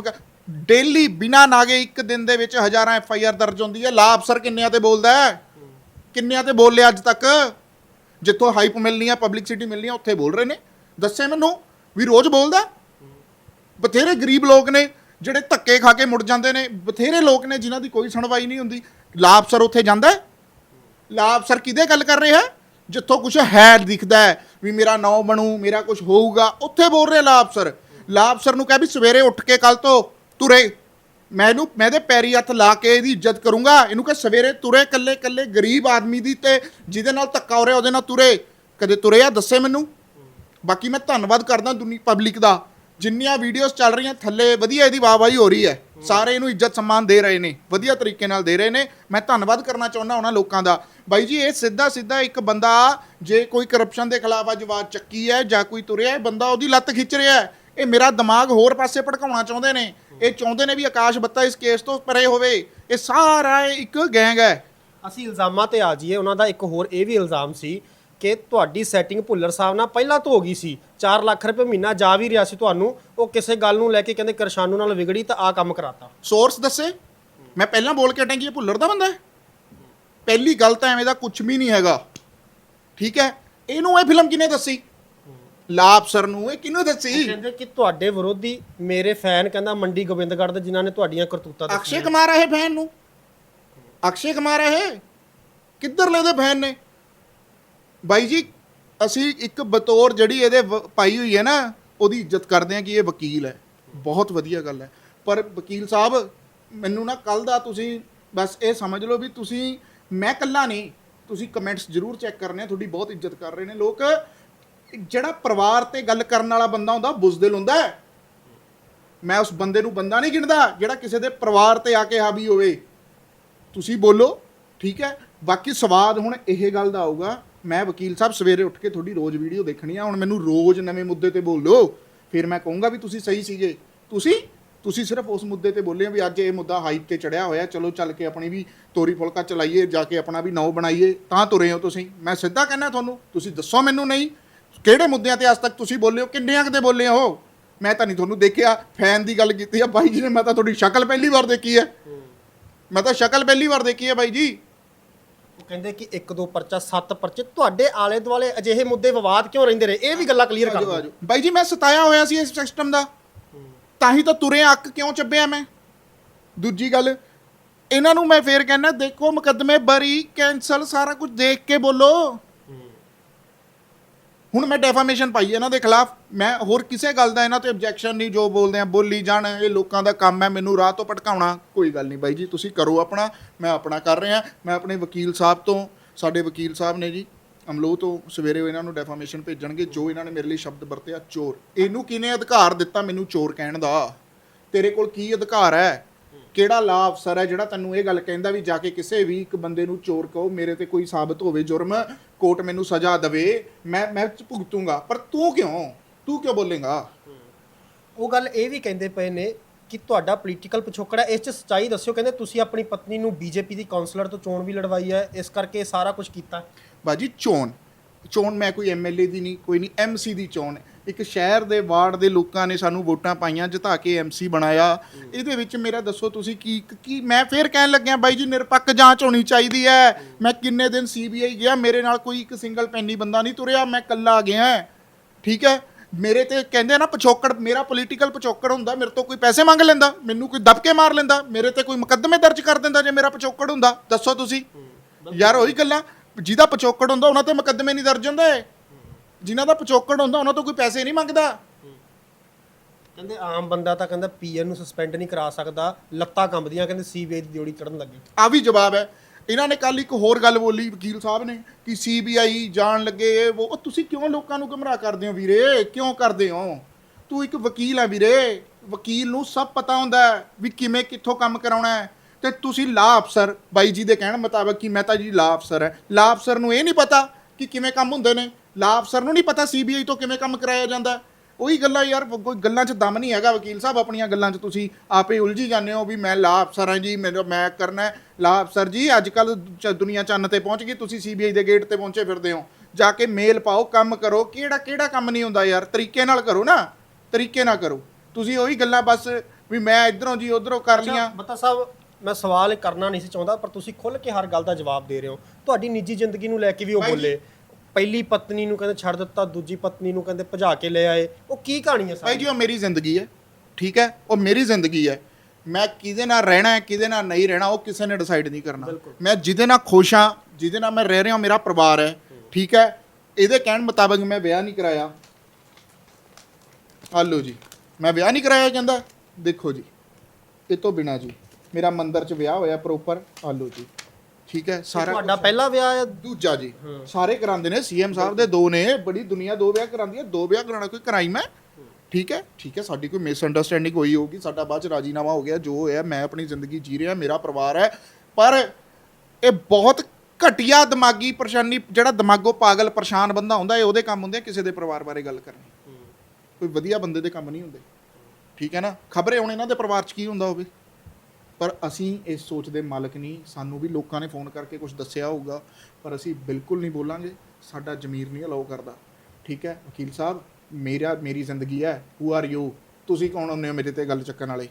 ਡੇਲੀ ਬਿਨਾ ਨਾਗੇ ਇੱਕ ਦਿਨ ਦੇ ਵਿੱਚ ਹਜ਼ਾਰਾਂ ਐਫ ਆਈ ਆਰ ਦਰਜ ਹੁੰਦੀ ਹੈ। ਲਾ ਅਫਸਰ ਕਿੰਨਿਆਂ ਤੇ ਬੋਲਦਾ ਹੈ? ਕਿੰਨਿਆਂ ਤੇ ਬੋਲ ਲਿਆ ਅੱਜ ਤੱਕ? ਜਿੱਥੋਂ ਹਾਈਪ ਮਿਲਣੀ ਆ ਪਬਲਿਸਿਟੀ ਮਿਲਣੀ ਆ ਉੱਥੇ ਬੋਲ ਰਹੇ ਨੇ। ਦੱਸੇ ਮੈਨੂੰ ਵੀ ਰੋਜ਼ ਬੋਲਦਾ? ਬਥੇਰੇ ਗਰੀਬ ਲੋਕ ਨੇ। ਜਿਹੜੇ ਧੱਕੇ ਖਾ ਕੇ ਮੁੜ ਜਾਂਦੇ ਨੇ, ਬਥੇਰੇ ਲੋਕ ਨੇ ਜਿਨ੍ਹਾਂ ਦੀ ਕੋਈ ਸੁਣਵਾਈ ਨਹੀਂ ਹੁੰਦੀ। ਲਾ ਅਫਸਰ ਉੱਥੇ ਜਾਂਦਾ ਹੈ। ਲਾ ਅਫਸਰ ਕਿਹਦੇ ਗੱਲ ਕਰ ਰਿਹਾ ਜਿੱਥੋਂ ਕੁਝ ਹੈ, ਦਿਖਦਾ ਹੈ ਵੀ ਮੇਰਾ ਨਾਂ ਬਣੂ, ਮੇਰਾ ਕੁਝ ਹੋਊਗਾ, ਉੱਥੇ ਬੋਲ ਰਿਹਾ ਲਾ ਅਫਸਰ ਲਾ ਅਫਸਰ ਨੂੰ ਕਹਿ ਵੀ ਸਵੇਰੇ ਉੱਠ ਕੇ ਕੱਲ ਤੋਂ ਤੁਰੇ। ਮੈਂ ਇਹਨੂੰ, ਮੈਂ ਦੇ ਪੈਰੀ ਹੱਥ ਲਾ ਕੇ ਇਹਦੀ ਇੱਜ਼ਤ ਕਰੂੰਗਾ। ਇਹਨੂੰ ਕਹ ਸਵੇਰੇ ਤੁਰੇ ਕੱਲੇ ਕੱਲੇ ਗਰੀਬ ਆਦਮੀ ਦੀ ਤੇ ਜਿਹਦੇ ਨਾਲ ਧੱਕਾ ਹੋ ਰਿਹਾ ਉਹਦੇ ਨਾਲ ਤੁਰੇ। ਕਦੇ ਤੁਰੇ ਆ, ਦੱਸੇ ਮੈਨੂੰ? ਬਾਕੀ ਮੈਂ ਧੰਨਵਾਦ ਕਰਦਾ ਦੁਨੀ ਪਬਲਿਕ ਦਾ। ਜਿੰਨੀਆਂ ਵੀਡੀਓਜ਼ ਚੱਲ ਰਹੀਆਂ, ਥੱਲੇ ਵਧੀਆ ਇਹਦੀ ਵਾਹਵਾਹੀ ਹੋ ਰਹੀ ਹੈ। ਸਾਰੇ ਇਹਨੂੰ ਇੱਜ਼ਤ ਸਨਮਾਨ ਦੇ ਰਹੇ ਨੇ, ਵਧੀਆ ਤਰੀਕੇ ਨਾਲ ਦੇ ਰਹੇ ਨੇ। ਮੈਂ ਧੰਨਵਾਦ ਕਰਨਾ ਚਾਹੁੰਦਾ ਉਹਨਾਂ ਲੋਕਾਂ ਦਾ। ਬਾਈ ਜੀ, ਇਹ ਸਿੱਧਾ ਸਿੱਧਾ ਇੱਕ ਬੰਦਾ, ਜੇ ਕੋਈ ਕਰਪਸ਼ਨ ਦੇ ਖਿਲਾਫ ਅੱਜ ਆਵਾਜ਼ ਚੱਕੀ ਹੈ ਜਾਂ ਕੋਈ ਤੁਰਿਆ ਹੈ, ਬੰਦਾ ਉਹਦੀ ਲੱਤ ਖਿੱਚ ਰਿਹਾ ਹੈ। ਇਹ ਮੇਰਾ ਦਿਮਾਗ ਹੋਰ ਪਾਸੇ ਭੜਕਾਉਣਾ ਚਾਹੁੰਦੇ ਨੇ। ਇਹ ਚਾਹੁੰਦੇ ਨੇ ਵੀ ਆਕਾਸ਼ ਬੱਤਾ ਇਸ ਕੇਸ ਤੋਂ ਪਰੇ ਹੋਵੇ। ਇਹ ਸਾਰਾ ਇੱਕ ਗੈਂਗ ਹੈ। ਅਸੀਂ ਇਲਜ਼ਾਮਾਂ ਤੇ ਆ ਜਾਈਏ। ਉਹਨਾਂ ਦਾ ਇੱਕ ਹੋਰ ਇਹ ਵੀ ਇਲਜ਼ਾਮ ਸੀ ਕਿ ਤੁਹਾਡੀ ਸੈਟਿੰਗ ਭੁੱਲਰ ਸਾਹਿਬ ਨਾਲ ਪਹਿਲਾਂ ਤੋਂ ਹੋ ਗਈ ਸੀ। 4 ਲੱਖ ਰੁਪਏ ਮਹੀਨਾ ਜਾ ਵੀ ਰਿਹਾ ਸੀ ਤੁਹਾਨੂੰ ਉਹ ਕਿਸੇ ਗੱਲ ਨੂੰ ਲੈ ਕੇ ਕਹਿੰਦੇ ਕਰਸ਼ਾਨੂ ਨਾਲ ਵਿਗੜੀ ਤਾਂ ਆ ਕੰਮ ਕਰਾਤਾ। ਸੋਰਸ ਦੱਸੇ? ਮੈਂ ਪਹਿਲਾਂ ਬੋਲ ਕੇ ਹਟਾਂ ਕਿ ਇਹ ਭੁੱਲਰ ਦਾ ਬੰਦਾ ਹੈ? ਪਹਿਲੀ ਗੱਲ ਤਾਂ ਐਵੇਂ ਦਾ ਕੁਝ ਵੀ ਨਹੀਂ ਹੈਗਾ। ਠੀਕ ਹੈ? ਇਹਨੂੰ ਇਹ ਫਿਲਮ ਕਿਨੇ ਦੱਸੀ? ਲਾਭ ਸਰ ਨੂੰ ਇਹ ਕਿਹਨੂੰ ਦੱਸੀ? ਕਹਿੰਦੇ ਕਿ ਤੁਹਾਡੇ ਵਿਰੋਧੀ ਮੇਰੇ ਫੈਨ ਕਹਿੰਦਾ ਮੰਡੀ ਗੋਬਿੰਦਗੜ੍ਹ ਦੇ ਜਿਨ੍ਹਾਂ ਨੇ ਤੁਹਾਡੀਆਂ ਕਰਤੂਤਾਂ ਅਕਸ਼ੇ ਦੱਸੀਆਂ ਕੁਮਾਰ ਹੈ ਫੈਨ ਨੂੰ? ਅਕਸ਼ੇ ਕੁਮਾਰ ਹੈ ਕਿੱਧਰ ਲੈਦੇ ਫੈਨ ਨੇ? ਬਾਈ ਜੀ, ਅਸੀਂ ਇੱਕ ਬਤੌਰ ਜਿਹੜੀ ਇਹਦੇ ਵ- ਪਾਈ ਹੋਈ ਹੈ ਨਾ, ਉਹਦੀ ਇੱਜ਼ਤ ਕਰਦੇ ਹਾਂ ਕਿ ਇਹ ਵਕੀਲ ਹੈ। ਬਹੁਤ ਵਧੀਆ ਗੱਲ ਹੈ। ਪਰ ਵਕੀਲ ਸਾਹਿਬ, ਮੈਨੂੰ ਨਾ ਕੱਲ ਦਾ ਤੁਸੀਂ ਬਸ ਇਹ ਸਮਝ ਲਓ ਵੀ ਤੁਸੀਂ, ਮੈਂ ਕੱਲਾ ਨਹੀਂ, ਤੁਸੀਂ ਕਮੈਂਟਸ ਜ਼ਰੂਰ ਚੈੱਕ ਕਰਨੇ ਆ, ਤੁਹਾਡੀ ਬਹੁਤ ਇੱਜ਼ਤ ਕਰ ਰਹੇ ਨੇ ਲੋਕ। ਜਿਹੜਾ ਪਰਿਵਾਰ ਤੇ ਗੱਲ ਕਰਨ ਵਾਲਾ ਬੰਦਾ ਹੁੰਦਾ, ਉਹ ਬੁਜ਼ਦਿਲ ਹੁੰਦਾ ਹੈ। ਮੈਂ ਉਸ ਬੰਦੇ ਨੂੰ ਬੰਦਾ ਨਹੀਂ ਗਿਣਦਾ, ਜਿਹੜਾ ਕਿਸੇ ਦੇ ਪਰਿਵਾਰ ਤੇ ਆ ਕੇ ਹਾਵੀ ਹੋਵੇ। ਤੁਸੀਂ ਬੋਲੋ, ਠੀਕ ਹੈ? ਬਾਕੀ ਸਵਾਦ ਹੁਣ ਇਹ ਗੱਲ ਦਾ ਆਊਗਾ ਮੈਂ ਵਕੀਲ ਸਾਹਿਬ ਸਵੇਰੇ ਉੱਠ ਕੇ ਤੁਹਾਡੀ ਰੋਜ਼ ਵੀਡੀਓ ਦੇਖਣੀ ਆ, ਹੁਣ ਮੈਨੂੰ ਰੋਜ਼ ਨਵੇਂ ਮੁੱਦੇ ਤੇ ਬੋਲੋ। ਫਿਰ ਮੈਂ ਕਹੂੰਗਾ ਵੀ ਤੁਸੀਂ ਸਹੀ ਸੀਗੇ। ਤੁਸੀਂ ਤੁਸੀਂ ਸਿਰਫ ਉਸ ਮੁੱਦੇ ਤੇ ਬੋਲੇ ਆ ਵੀ ਅੱਜ ਇਹ ਮੁੱਦਾ ਹਾਈਪ ਤੇ ਚੜਿਆ ਹੋਇਆ, ਚਲੋ ਚੱਲ ਕੇ ਆਪਣੀ ਵੀ ਤੋਰੀ ਫੁਲਕਾ ਚਲਾਈਏ, ਜਾ ਕੇ ਆਪਣਾ ਵੀ ਨਾਉ ਬਣਾਈਏ, ਤਾਂ ਤੁਰੇ ਹੋ ਤੁਸੀਂ। ਮੈਂ ਸਿੱਧਾ ਕਹਿੰਦਾ ਤੁਹਾਨੂੰ, ਤੁਸੀਂ ਦੱਸੋ ਮੈਨੂੰ ਨਹੀਂ, ਕਿਹੜੇ ਮੁੱਦਿਆਂ ਤੇ ਅੱਜ ਤੱਕ ਤੁਸੀਂ ਬੋਲੇ ਹੋ, ਕਿੰਨਿਆਂ ਕਿਤੇ ਬੋਲੇ ਹੋ? ਮੈਂ ਤਾਂ ਨਹੀਂ ਤੁਹਾਨੂੰ ਦੇਖਿਆ, ਫੈਨ ਦੀ ਗੱਲ ਕੀਤੀ ਆ ਬਾਈ ਜੀ ਨੇ, ਮੈਂ ਤਾਂ ਤੁਹਾਡੀ ਸ਼ਕਲ ਪਹਿਲੀ ਵਾਰ ਦੇਖੀ ਹੈ। ਮੈਂ ਤਾਂ ਸ਼ਕਲ ਪਹਿਲੀ ਵਾਰ ਦੇਖੀ ਹੈ ਬਾਈ ਜੀ। ਕਹਿੰਦੇ ਕਿ ਇੱਕ ਦੋ ਪਰਚਾ ਸੱਤ ਪਰਚੇ ਤੁਹਾਡੇ ਆਲੇ ਦੁਆਲੇ ਅਜਿਹੇ ਮੁੱਦੇ ਵਿਵਾਦ ਕਿਉਂ ਰਹਿੰਦੇ ਰਹੇ ਇਹ ਵੀ ਗੱਲਾਂ ਕਲੀਅਰ ਕਰ ਦਿਓ। ਬਾਈ ਜੀ ਮੈਂ ਸਤਾਇਆ ਹੋਇਆ ਸੀ ਇਸ ਸਿਸਟਮ ਦਾ। ਤਾਂ ਹੀ ਤਾਂ ਤੁਰੇ ਅੱਕ ਕਿਉਂ ਚੱਬਿਆ ਮੈਂ? ਦੂਜੀ ਗੱਲ ਇਹਨਾਂ ਨੂੰ ਮੈਂ ਫੇਰ ਕਹਿੰਦਾ ਦੇਖੋ ਮੁਕੱਦਮੇ ਬਰੀ ਕੈਂਸਲ ਸਾਰਾ ਕੁਝ ਦੇਖ ਕੇ ਬੋਲੋ। ਹੁਣ ਮੈਂ ਡੈਫਾਮੇਸ਼ਨ ਪਾਈ ਇਹਨਾਂ ਦੇ ਖਿਲਾਫ। ਮੈਂ ਹੋਰ ਕਿਸੇ ਗੱਲ ਦਾ ਇਹਨਾਂ ਤੇ ਆਬਜੈਕਸ਼ਨ ਨਹੀਂ, ਜੋ ਬੋਲਦੇ ਆ, ਬੋਲੀ ਜਾਣ, ਇਹ ਲੋਕਾਂ ਦਾ ਕੰਮ ਹੈ, ਮੈਨੂੰ ਰਾਹ ਤੋਂ ਭਟਕਾਉਣਾ ਕੋਈ ਗੱਲ ਨਹੀਂ ਬਾਈ ਜੀ, ਤੁਸੀਂ ਕਰੋ ਆਪਣਾ, ਮੈਂ ਆਪਣਾ ਕਰ ਰਿਹਾ, ਮੈਂ ਆਪਣੇ ਵਕੀਲ ਸਾਹਿਬ ਤੋਂ, ਸਾਡੇ ਵਕੀਲ ਸਾਹਿਬ ਨੇ ਜੀ ਅਮਲੋ ਤੋਂ ਸਵੇਰੇ ਇਹਨਾਂ ਨੂੰ ਡੈਫਾਮੇਸ਼ਨ ਭੇਜਣਗੇ, ਜੋ ਇਹਨਾਂ ਨੇ ਮੇਰੇ ਲਈ ਸ਼ਬਦ ਵਰਤਿਆ, ਚੋਰ। ਇਹਨੂੰ ਕਿਹਨੇ ਅਧਿਕਾਰ ਦਿੱਤਾ ਮੈਨੂੰ ਚੋਰ ਕਹਿਣ ਦਾ? ਤੇਰੇ ਕੋਲ ਕੀ ਅਧਿਕਾਰ ਹੈ? ਕਿਹੜਾ ਲਾ ਅਫਸਰ ਹੈ ਜਿਹੜਾ ਤੈਨੂੰ ਇਹ ਗੱਲ ਕਹਿੰਦਾ ਵੀ ਜਾ ਕੇ ਕਿਸੇ ਵੀ ਇੱਕ ਬੰਦੇ ਨੂੰ ਚੋਰ ਕਹੋ, ਮੇਰੇ ਤੇ ਕੋਈ ਸਾਬਤ ਹੋਵੇ ਜੁਰਮ ਕੋਰਟ ਮੈਨੂੰ ਸਜ਼ਾ ਦੇਵੇ ਮੈਂ ਮੈਂ ਭੁਗਤੂੰਗਾ। ਪਰ ਤੂੰ ਕਿਉਂ? ਤੂੰ ਕਿਉਂ ਬੋਲੇਗਾ? ਉਹ ਗੱਲ ਇਹ ਵੀ ਕਹਿੰਦੇ ਪਏ ਨੇ ਕਿ ਤੁਹਾਡਾ ਪੋਲੀਟੀਕਲ ਪਿਛੋਕੜ ਹੈ। ਇਸ ਚ ਸੱਚਾਈ ਦੱਸਿਓ ਕਹਿੰਦੇ ਤੁਸੀਂ ਆਪਣੀ ਪਤਨੀ ਨੂੰ ਬੀਜੇਪੀ ਦੀ ਕਾਉਂਸਲਰ ਤੋਂ ਚੋਣ ਵੀ ਲੜਵਾਈ ਹੈ। ਇਸ ਕਰਕੇ ਸਾਰਾ ਕੁਝ ਕੀਤਾ। ਬਾਜੀ ਚੋਣ। ਚੋਣ ਮੈਂ ਕੋਈ ਐਮਐਲਏ ਦੀ ਨਹੀਂ ਕੋਈ ਨਹੀਂ ਐਮਸੀ ਦੀ ਚੋਣ ਹੈ। ਇੱਕ ਸ਼ਹਿਰ ਦੇ ਵਾਰਡ ਦੇ ਲੋਕਾਂ ਨੇ ਸਾਨੂੰ ਵੋਟਾਂ ਪਾਈਆਂ ਜਿਤਾ ਕੇ ਐਮਸੀ ਬਣਾਇਆ। ਇਹਦੇ ਵਿੱਚ ਮੇਰਾ ਦੱਸੋ ਤੁਸੀਂ ਕੀ ਕੀ ਮੈਂ ਫੇਰ ਕਹਿਣ ਲੱਗਿਆ ਬਾਈ ਜੀ ਨਿਰਪੱਖ ਜਾਂਚ ਹੋਣੀ ਚਾਹੀਦੀ ਹੈ। ਮੈਂ ਕਿੰਨੇ ਦਿਨ ਸੀਬੀਆਈ ਗਿਆ ਮੇਰੇ ਨਾਲ ਕੋਈ ਇੱਕ ਸਿੰਗਲ ਪੈਨੀ ਬੰਦਾ ਨਹੀਂ ਤੁਰਿਆ ਮੈਂ ਕੱਲਾ ਗਿਆ। ਠੀਕ ਹੈ? ਮੇਰੇ ਤੇ ਕਹਿੰਦੇ ਨਾ ਪਿਛੋਕੜ ਮੇਰਾ ਪੋਲੀਟੀਕਲ ਪਿਛੋਕੜ ਹੁੰਦਾ ਮੇਰੇ ਤੋਂ ਕੋਈ ਪੈਸੇ ਮੰਗ ਲੈਂਦਾ ਮੈਨੂੰ ਕੋਈ ਦਬਕੇ ਮਾਰ ਲੈਂਦਾ ਮੇਰੇ ਤੇ ਕੋਈ ਮੁਕੱਦਮੇ ਦਰਜ ਕਰ ਦਿੰਦਾ ਜੇ ਮੇਰਾ ਪਿਛੋਕੜ ਹੁੰਦਾ। ਦੱਸੋ ਤੁਸੀਂ? ਯਾਰ ਉਹੀ ਗੱਲਾਂ ਜਿਹਦਾ ਪਿਛੋਕੜ ਹੁੰਦਾ ਉਹਨਾਂ ਤੇ ਮੁਕੱਦਮੇ ਨਹੀਂ ਦਰਜ ਹੁੰਦੇ। ਜਿਨ੍ਹਾਂ ਦਾ ਪਿਛੋਕੜ ਹੁੰਦਾ ਉਹਨਾਂ ਤੋਂ ਕੋਈ ਪੈਸੇ ਨਹੀਂ ਮੰਗਦਾ। ਕਹਿੰਦੇ ਆਮ ਬੰਦਾ ਤਾਂ ਕਹਿੰਦਾ ਪੀਐਨ ਨੂੰ ਸਸਪੈਂਡ ਨਹੀਂ ਕਰਾ ਸਕਦਾ ਲੱਤਾਂ ਕੰਬਦੀਆਂ ਕਹਿੰਦੇ ਸੀਬੀਆਈ ਦੀ ਡਿਊਟੀ ਚੜਨ ਲੱਗੇ। ਆ ਵੀ ਜਵਾਬ ਹੈ। ਇਹਨਾਂ ਨੇ ਕੱਲ ਇੱਕ ਹੋਰ ਗੱਲ ਬੋਲੀ ਵਕੀਲ ਸਾਹਿਬ ਨੇ ਕਿ ਸੀਬੀਆਈ ਜਾਣ ਲੱਗੇ ਇਹ ਉਹ ਤੁਸੀਂ ਕਿਉਂ ਲੋਕਾਂ ਨੂੰ ਗੁੰਮਰਾਹ ਕਰਦੇ ਹੋ ਵੀਰੇ? ਕਿਉਂ ਕਰਦੇ ਹੋ? ਤੂੰ ਇੱਕ ਵਕੀਲ ਹੈ ਵੀਰੇ। ਵਕੀਲ ਨੂੰ ਸਭ ਪਤਾ ਹੁੰਦਾ ਹੈ ਵੀ ਕਿਵੇਂ ਕਿੱਥੋਂ ਕੰਮ ਕਰਾਉਣਾ ਹੈ। ਤੇ ਤੁਸੀਂ ਲਾ ਅਫਸਰ ਬਾਈ ਜੀ ਦੇ ਕਹਿਣ ਮੁਤਾਬਕ ਕਿ ਮੈਂ ਤਾਂ ਜੀ ਲਾ ਅਫਸਰ ਹੈ। ਲਾ ਅਫਸਰ ਨੂੰ ਇਹ ਨਹੀਂ ਪਤਾ ਕਿ ਕਿਵੇਂ ਕੰਮ ਹੁੰਦੇ ਨੇ। ਲਾ ਅਫਸਰ ਨੂੰ ਨਹੀਂ ਪਤਾ ਸੀਬੀਆਈ ਤੋਂ ਕਿਵੇਂ ਕੰਮ ਕਰਾਇਆ ਜਾਂਦਾ। ਉਹੀ ਗੱਲਾਂ ਯਾਰ ਕੋਈ ਗੱਲਾਂ 'ਚ ਦਮ ਨਹੀਂ ਹੈਗਾ ਵਕੀਲ ਸਾਹਿਬ ਆਪਣੀਆਂ ਗੱਲਾਂ 'ਚ। ਤੁਸੀਂ ਆਪੇ ਉਲਝੀ ਜਾਂਦੇ ਹੋ ਵੀ ਮੈਂ ਲਾ ਅਫਸਰ ਹਾਂ ਜੀ ਮੇਰਾ ਮੈਂ ਕਰਨਾ ਹੈ। ਲਾ ਅਫਸਰ ਜੀ ਅੱਜ ਕੱਲ ਦੁਨੀਆ ਚੰਨ ਤੇ ਪਹੁੰਚ ਗਈ ਤੁਸੀਂ ਸੀਬੀਆਈ ਦੇ ਗੇਟ ਤੇ ਪਹੁੰਚੇ ਫਿਰਦੇ ਹੋ। ਜਾ ਕੇ ਮੇਲ ਪਾਓ ਕੰਮ ਕਰੋ ਕਿਹੜਾ ਕਿਹੜਾ ਕੰਮ ਨਹੀਂ ਹੁੰਦਾ ਯਾਰ ਤਰੀਕੇ ਨਾਲ ਕਰੋ ਨਾ ਤਰੀਕੇ ਨਾਲ ਕਰੋ। ਤੁਸੀਂ ਉਹੀ ਗੱਲਾਂ ਬਸ ਵੀ ਮੈਂ ਇਧਰੋਂ ਜੀ ਉਧਰੋਂ ਕਰ ਲੀਆਂ ਬੱਤਾ ਸਾਹਿਬ ਮੈਂ ਸਵਾਲ ਕਰਨਾ ਨਹੀਂ ਸੀ ਚਾਹੁੰਦਾ ਪਰ ਤੁਸੀਂ ਖੁੱਲ ਕੇ ਹਰ ਗੱਲ ਦਾ ਜਵਾਬ ਦੇ ਰਹੇ ਹੋ। ਤੁਹਾਡੀ ਨਿੱਜੀ ਜ਼ਿੰਦਗੀ ਨੂੰ ਲੈ ਕੇ ਵੀ ਉਹ ਬੋਲੇ। ਪਹਿਲੀ ਪਤਨੀ ਨੂੰ ਕਹਿੰਦੇ ਛੱਡ ਦਿੱਤਾ ਦੂਜੀ ਪਤਨੀ ਨੂੰ ਕਹਿੰਦੇ ਭਜਾ ਕੇ ਲੈ ਆਏ। ਉਹ ਕੀ ਕਹਾਣੀ ਹੈ ਭਾਈ ਸਾਰੀ? ਜੀ ਉਹ ਮੇਰੀ ਜ਼ਿੰਦਗੀ ਹੈ ਠੀਕ ਹੈ? ਉਹ ਮੇਰੀ ਜ਼ਿੰਦਗੀ ਹੈ। ਮੈਂ ਕਿਹਦੇ ਨਾਲ ਰਹਿਣਾ ਹੈ ਕਿਹਦੇ ਨਾਲ ਨਹੀਂ ਰਹਿਣਾ ਉਹ ਕਿਸੇ ਨੇ ਡਿਸਾਈਡ ਨਹੀਂ ਕਰਨਾ। ਬਿਲਕੁਲ। ਮੈਂ ਜਿਹਦੇ ਨਾਲ ਖੁਸ਼ ਹਾਂ ਜਿਹਦੇ ਨਾਲ ਮੈਂ ਰਹਿ ਰਿਹਾ ਮੇਰਾ ਪਰਿਵਾਰ ਹੈ ਠੀਕ ਹੈ? ਇਹਦੇ ਕਹਿਣ ਮੁਤਾਬਕ ਮੈਂ ਵਿਆਹ ਨਹੀਂ ਕਰਾਇਆ। ਹਲੋ ਜੀ ਮੈਂ ਵਿਆਹ ਨਹੀਂ ਕਰਾਇਆ ਕਹਿੰਦਾ। ਦੇਖੋ ਜੀ ਇਹ ਤੋਂ ਬਿਨਾ ਜੀ ਮੇਰਾ ਮੰਦਰ 'ਚ ਵਿਆਹ ਹੋਇਆ ਪ੍ਰੋਪਰ ਹਲੋ ਜੀ। ਠੀਕ ਹੈ ਸਾਰਾ ਤੁਹਾਡਾ ਪਹਿਲਾ ਵਿਆਹ ਹੈ? ਦੂਜਾ ਜੀ। ਸਾਰੇ ਕਰਾਉਂਦੇ ਨੇ ਸੀਐਮ ਸਾਹਿਬ ਦੇ ਦੋ ਨੇ ਬੜੀ ਦੁਨੀਆ ਦੋ ਵਿਆਹ ਕਰਾਉਂਦੀ ਹੈ ਦੋ ਵਿਆਹ ਕਰਾਉਣਾ ਕੋਈ ਕਰਾਈ ਮੈਂ ਠੀਕ ਹੈ ਠੀਕ ਹੈ ਸਾਡੀ ਕੋਈ ਮਿਸ ਅੰਡਰਸਟੈਂਡਿੰਗ ਹੋਈ ਹੋਊਗੀ ਸਾਡਾ ਬਾਅਦ ਚ ਰਾਜੀਨਾਮਾ ਹੋ ਗਿਆ ਜੋ ਹੋਇਆ ਮੈਂ ਆਪਣੀ ਜ਼ਿੰਦਗੀ ਜੀ ਰਿਹਾ ਮੇਰਾ ਪਰਿਵਾਰ ਹੈ। ਪਰ ਇਹ ਬਹੁਤ ਘਟੀਆ ਦਿਮਾਗੀ ਪਰੇਸ਼ਾਨੀ ਜਿਹੜਾ ਦਿਮਾਗੋਂ ਪਾਗਲ ਪਰੇਸ਼ਾਨ ਬੰਦਾ ਹੁੰਦਾ ਇਹ ਉਹਦੇ ਕੰਮ ਹੁੰਦੇ ਆ ਕਿਸੇ ਦੇ ਪਰਿਵਾਰ ਬਾਰੇ ਗੱਲ ਕਰਨੀ। ਕੋਈ ਵਧੀਆ ਬੰਦੇ ਦੇ ਕੰਮ ਨਹੀਂ ਹੁੰਦੇ। ਠੀਕ ਹੈ ਨਾ? ਖਬਰੇ ਹੁਣ ਇਹਨਾਂ ਦੇ ਪਰਿਵਾਰ 'ਚ ਕੀ ਹੁੰਦਾ ਹੋਵੇ? ਪਰ ਅਸੀਂ ਇਸ ਸੋਚ ਦੇ ਮਾਲਕ ਨਹੀਂ। ਸਾਨੂੰ ਵੀ ਲੋਕਾਂ ਨੇ ਫੋਨ ਕਰਕੇ ਕੁਝ ਦੱਸਿਆ ਹੋਊਗਾ, ਪਰ ਅਸੀਂ ਬਿਲਕੁਲ ਨਹੀਂ ਬੋਲਾਂਗੇ। ਸਾਡਾ ਜ਼ਮੀਰ ਨਹੀਂ ਅਲਾਉ ਕਰਦਾ। ਠੀਕ ਹੈ, ਵਕੀਲ ਸਾਹਿਬ, ਮੇਰਾ, ਮੇਰੀ ਜ਼ਿੰਦਗੀ ਹੈ। ਹੂ ਆਰ ਯੂ ਤੁਸੀਂ ਕੌਣ ਹੁੰਦੇ ਹੋ ਮੇਰੇ ਤੇ ਗੱਲ ਚੱਕਣ ਵਾਲੇ?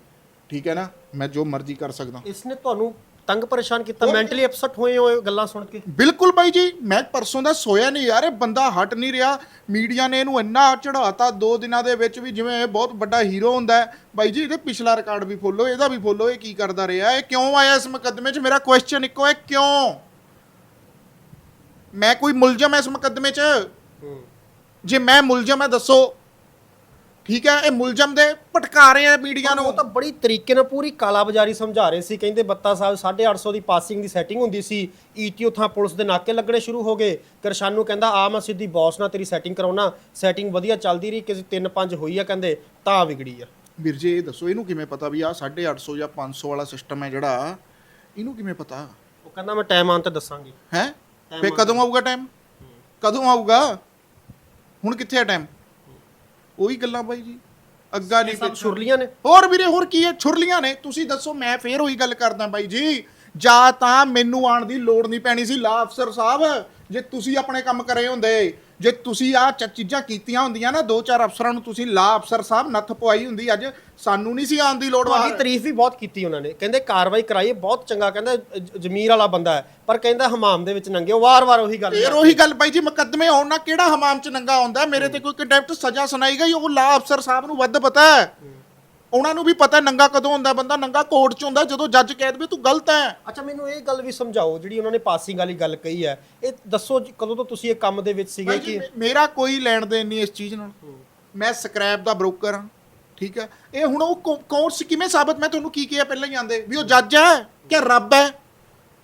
ਠੀਕ ਹੈ ਨਾ? ਮੈਂ ਜੋ ਮਰਜ਼ੀ ਕਰ ਸਕਦਾ। ਇਸ ਨੇ ਤੁਹਾਨੂੰ ਤੰਗ ਪਰੇਸ਼ਾਨ ਕੀਤਾ ਮੈਂਟਲੀ ਅਪਸੈਟ ਹੋਏ ਹੋਏ ਗੱਲਾਂ ਸੁਣ ਕੇ? ਬਿਲਕੁਲ ਬਾਈ ਜੀ ਮੈਂ ਪਰਸੋਂ ਦਾ ਸੋਇਆ ਨਹੀਂ ਯਾਰ ਇਹ ਬੰਦਾ ਹਟ ਨਹੀਂ ਰਿਹਾ। ਮੀਡੀਆ ਨੇ ਇਹਨੂੰ ਇੰਨਾ ਚੜਾਤਾ ਦੋ ਦਿਨਾਂ ਦੇ ਵਿੱਚ ਵੀ ਜਿਵੇਂ ਇਹ ਬਹੁਤ ਵੱਡਾ ਹੀਰੋ ਹੁੰਦਾ ਹੈ। ਬਾਈ ਜੀ ਇਹਦੇ ਪਿਛਲਾ ਰਿਕਾਰਡ ਵੀ ਫੋਲੋ ਇਹਦਾ ਵੀ ਫੋਲੋ ਇਹ ਕੀ ਕਰਦਾ ਰਿਹਾ? ਇਹ ਕਿਉਂ ਆਇਆ ਇਸ ਮੁਕੱਦਮੇ 'ਚ? ਮੇਰਾ ਕੁਐਸਚਨ ਇੱਕੋ ਹੈ ਕਿਉਂ? ਮੈਂ ਕੋਈ ਮੁਲਜ਼ਮ ਐ ਇਸ ਮੁਕੱਦਮੇ 'ਚ? ਜੇ ਮੈਂ ਮੁਲਜ਼ਮ ਹੈ ਦੱਸੋ। ਠੀਕ ਹੈ ਇਹ ਮੁਲਜ਼ਮ ਦੇ ਭਟਕਾ ਰਹੇ ਆ ਮੀਡੀਆ ਨੂੰ। ਉਹ ਤਾਂ ਬੜੀ ਤਰੀਕੇ ਨਾਲ ਪੂਰੀ ਕਾਲਾਬਾਜ਼ਾਰੀ ਸਮਝਾ ਰਹੇ ਸੀ। ਕਹਿੰਦੇ ਬੱਤਾ ਸਾਹਿਬ 850 ਦੀ ਪਾਸਿੰਗ ਦੀ ਸੈਟਿੰਗ ਹੁੰਦੀ ਸੀ। ਈਟੀਓ ਥਾਂ ਪੁਲਿਸ ਦੇ ਨਾਕੇ ਲੱਗਣੇ ਸ਼ੁਰੂ ਹੋ ਗਏ। ਕਰਸ਼ਾਨੂ ਕਹਿੰਦਾ ਆ ਮੈਂ ਸਿੱਧੀ ਬੌਸ ਨਾਲ ਤੇਰੀ ਸੈਟਿੰਗ ਕਰਾਉਣਾ। ਸੈਟਿੰਗ ਵਧੀਆ ਚੱਲਦੀ ਰਹੀ ਕਿਸੇ 3-5 ਹੋਈ ਆ ਕਹਿੰਦੇ ਤਾਂ ਵਿਗੜੀ ਆ। ਵੀਰ ਜੀ ਇਹ ਦੱਸੋ ਇਹਨੂੰ ਕਿਵੇਂ ਪਤਾ ਵੀ ਆ 850 ਜਾਂ 500 ਵਾਲਾ ਸਿਸਟਮ ਹੈ ਜਿਹੜਾ? ਇਹਨੂੰ ਕਿਵੇਂ ਪਤਾ? ਉਹ ਕਹਿੰਦਾ ਮੈਂ ਟਾਈਮ ਆਉਣ ਤੇ ਦੱਸਾਂਗੀ। ਹੈ? ਫੇ ਕਦੋਂ ਆਊਗਾ ਟਾਈਮ ਕਦੋਂ ਆਊਗਾ? ਹੁਣ ਕਿੱਥੇ ਹੈ ਟਾਈਮ ਉਹੀ ਗੱਲਾਂ ਬਾਈ ਜੀ। ਅੱਗਾ ਨਹੀਂ ਸਭ ਛੁਰਲੀਆਂ ਨੇ। ਹੋਰ ਵੀਰੇ ਹੋਰ ਕੀ ਹੈ? ਛੁਰਲੀਆਂ ਨੇ। ਤੁਸੀਂ ਦੱਸੋ ਮੈਂ ਫੇਰ ਉਹੀ ਗੱਲ ਕਰਦਾ ਬਾਈ ਜੀ। ਜਾਂ ਤਾਂ ਮੈਨੂੰ ਆਣ ਦੀ ਲੋੜ ਨਹੀਂ ਪੈਣੀ ਸੀ। ਲਾ ਅਫਸਰ ਸਾਹਿਬ ਜੇ ਤੁਸੀਂ ਆਪਣੇ ਕੰਮ ਕਰੇ ਹੁੰਦੇ। ਜੇ ਤੁਸੀਂ ਆ ਚੀਜ਼ਾਂ ਕੀਤੀਆਂ ਹੁੰਦੀਆਂ ਨਾ ਦੋ ਚਾਰ ਅਫਸਰਾਂ ਨੂੰ ਤੁਸੀਂ ਲਾ ਅਫਸਰ ਸਾਹਿਬ ਨੱਥ ਪਵਾਈ ਹੁੰਦੀ ਅੱਜ ਸਾਨੂੰ ਨਹੀਂ ਸੀ ਆਉਣ ਦੀ ਲੋੜ ਤੁਹਾਡੀ ਬਾਹਰ। ਤਾਰੀਫ ਵੀ ਬਹੁਤ ਕੀਤੀ ਉਹਨਾਂ ਨੇ। ਕਹਿੰਦੇ ਕਾਰਵਾਈ ਕਰਾਈ ਹੈ, ਬਹੁਤ ਚੰਗਾ ਕਹਿੰਦਾ ਜ- ਜ਼ਮੀਰ ਵਾਲਾ ਬੰਦਾ ਹੈ ਪਰ ਕਹਿੰਦਾ ਹਮਾਮ ਦੇ ਵਿੱਚ ਨੰਗੇ ਉਹ ਵਾਰ-ਵਾਰ ਉਹੀ ਗੱਲ ਫੇਰ ਉਹੀ ਗੱਲ ਬਾਈ ਜੀ ਮੁਕੱਦਮੇ ਹੋਣ ਨਾ ਕਿਹੜਾ ਹਮਾਮ ਚ ਨੰਗਾ ਆਉਂਦਾ? ਮੇਰੇ ਤੇ ਕੋਈ ਕੰਡੈਪਟ ਸਜ਼ਾ ਸੁਣਾਈ ਗਈ ਉਹ ਲਾ ਅਫਸਰ ਸਾਹਿਬ ਨੂੰ ਵੱਧ ਪਤਾ ਹੈ। ਉਹਨਾਂ ਨੂੰ ਵੀ ਪਤਾ ਨੰਗਾ ਕਦੋਂ ਹੁੰਦਾ ਬੰਦਾ ਨੰਗਾ ਕੋਰਟ ਚ ਹੁੰਦਾ ਜਦੋਂ ਜੱਜ ਕਹਿ ਦੇਵੇ ਤੂੰ ਗਲਤ ਹੈ ਅੱਛਾ ਮੈਨੂੰ ਇਹ ਗੱਲ ਵੀ ਸਮਝਾਓ ਜਿਹੜੀ ਉਹਨਾਂ ਨੇ ਪਾਸਿੰਗ ਵਾਲੀ ਗੱਲ ਕਹੀ ਹੈ ਇਹ ਦੱਸੋ ਜੀ, ਕਦੋਂ ਤੋਂ ਤੁਸੀਂ ਇਹ ਕੰਮ ਦੇ ਵਿੱਚ ਸੀਗੇ ਜੀ, ਕਿ ਮੇ- ਮੇਰਾ ਕੋਈ ਲੈਣ ਦੇਣ ਨਹੀਂ ਇਸ ਚੀਜ਼ ਨਾਲ। ਮੈਂ ਸਕ੍ਰੈਪ ਦਾ ਬ੍ਰੋਕਰ ਹਾਂ ਠੀਕ ਹੈ? ਇਹ ਹੁਣ ਉਹ ਕੋਰਸ ਕਿਵੇਂ ਸਾਬਤ? ਮੈਂ ਤੁਹਾਨੂੰ ਕੀ ਕਿਹਾ ਪਹਿਲਾਂ ਹੀ ਆਂਦੇ ਵੀ ਉਹ ਜੱਜ ਹੈ ਕਿ ਰੱਬ ਹੈ?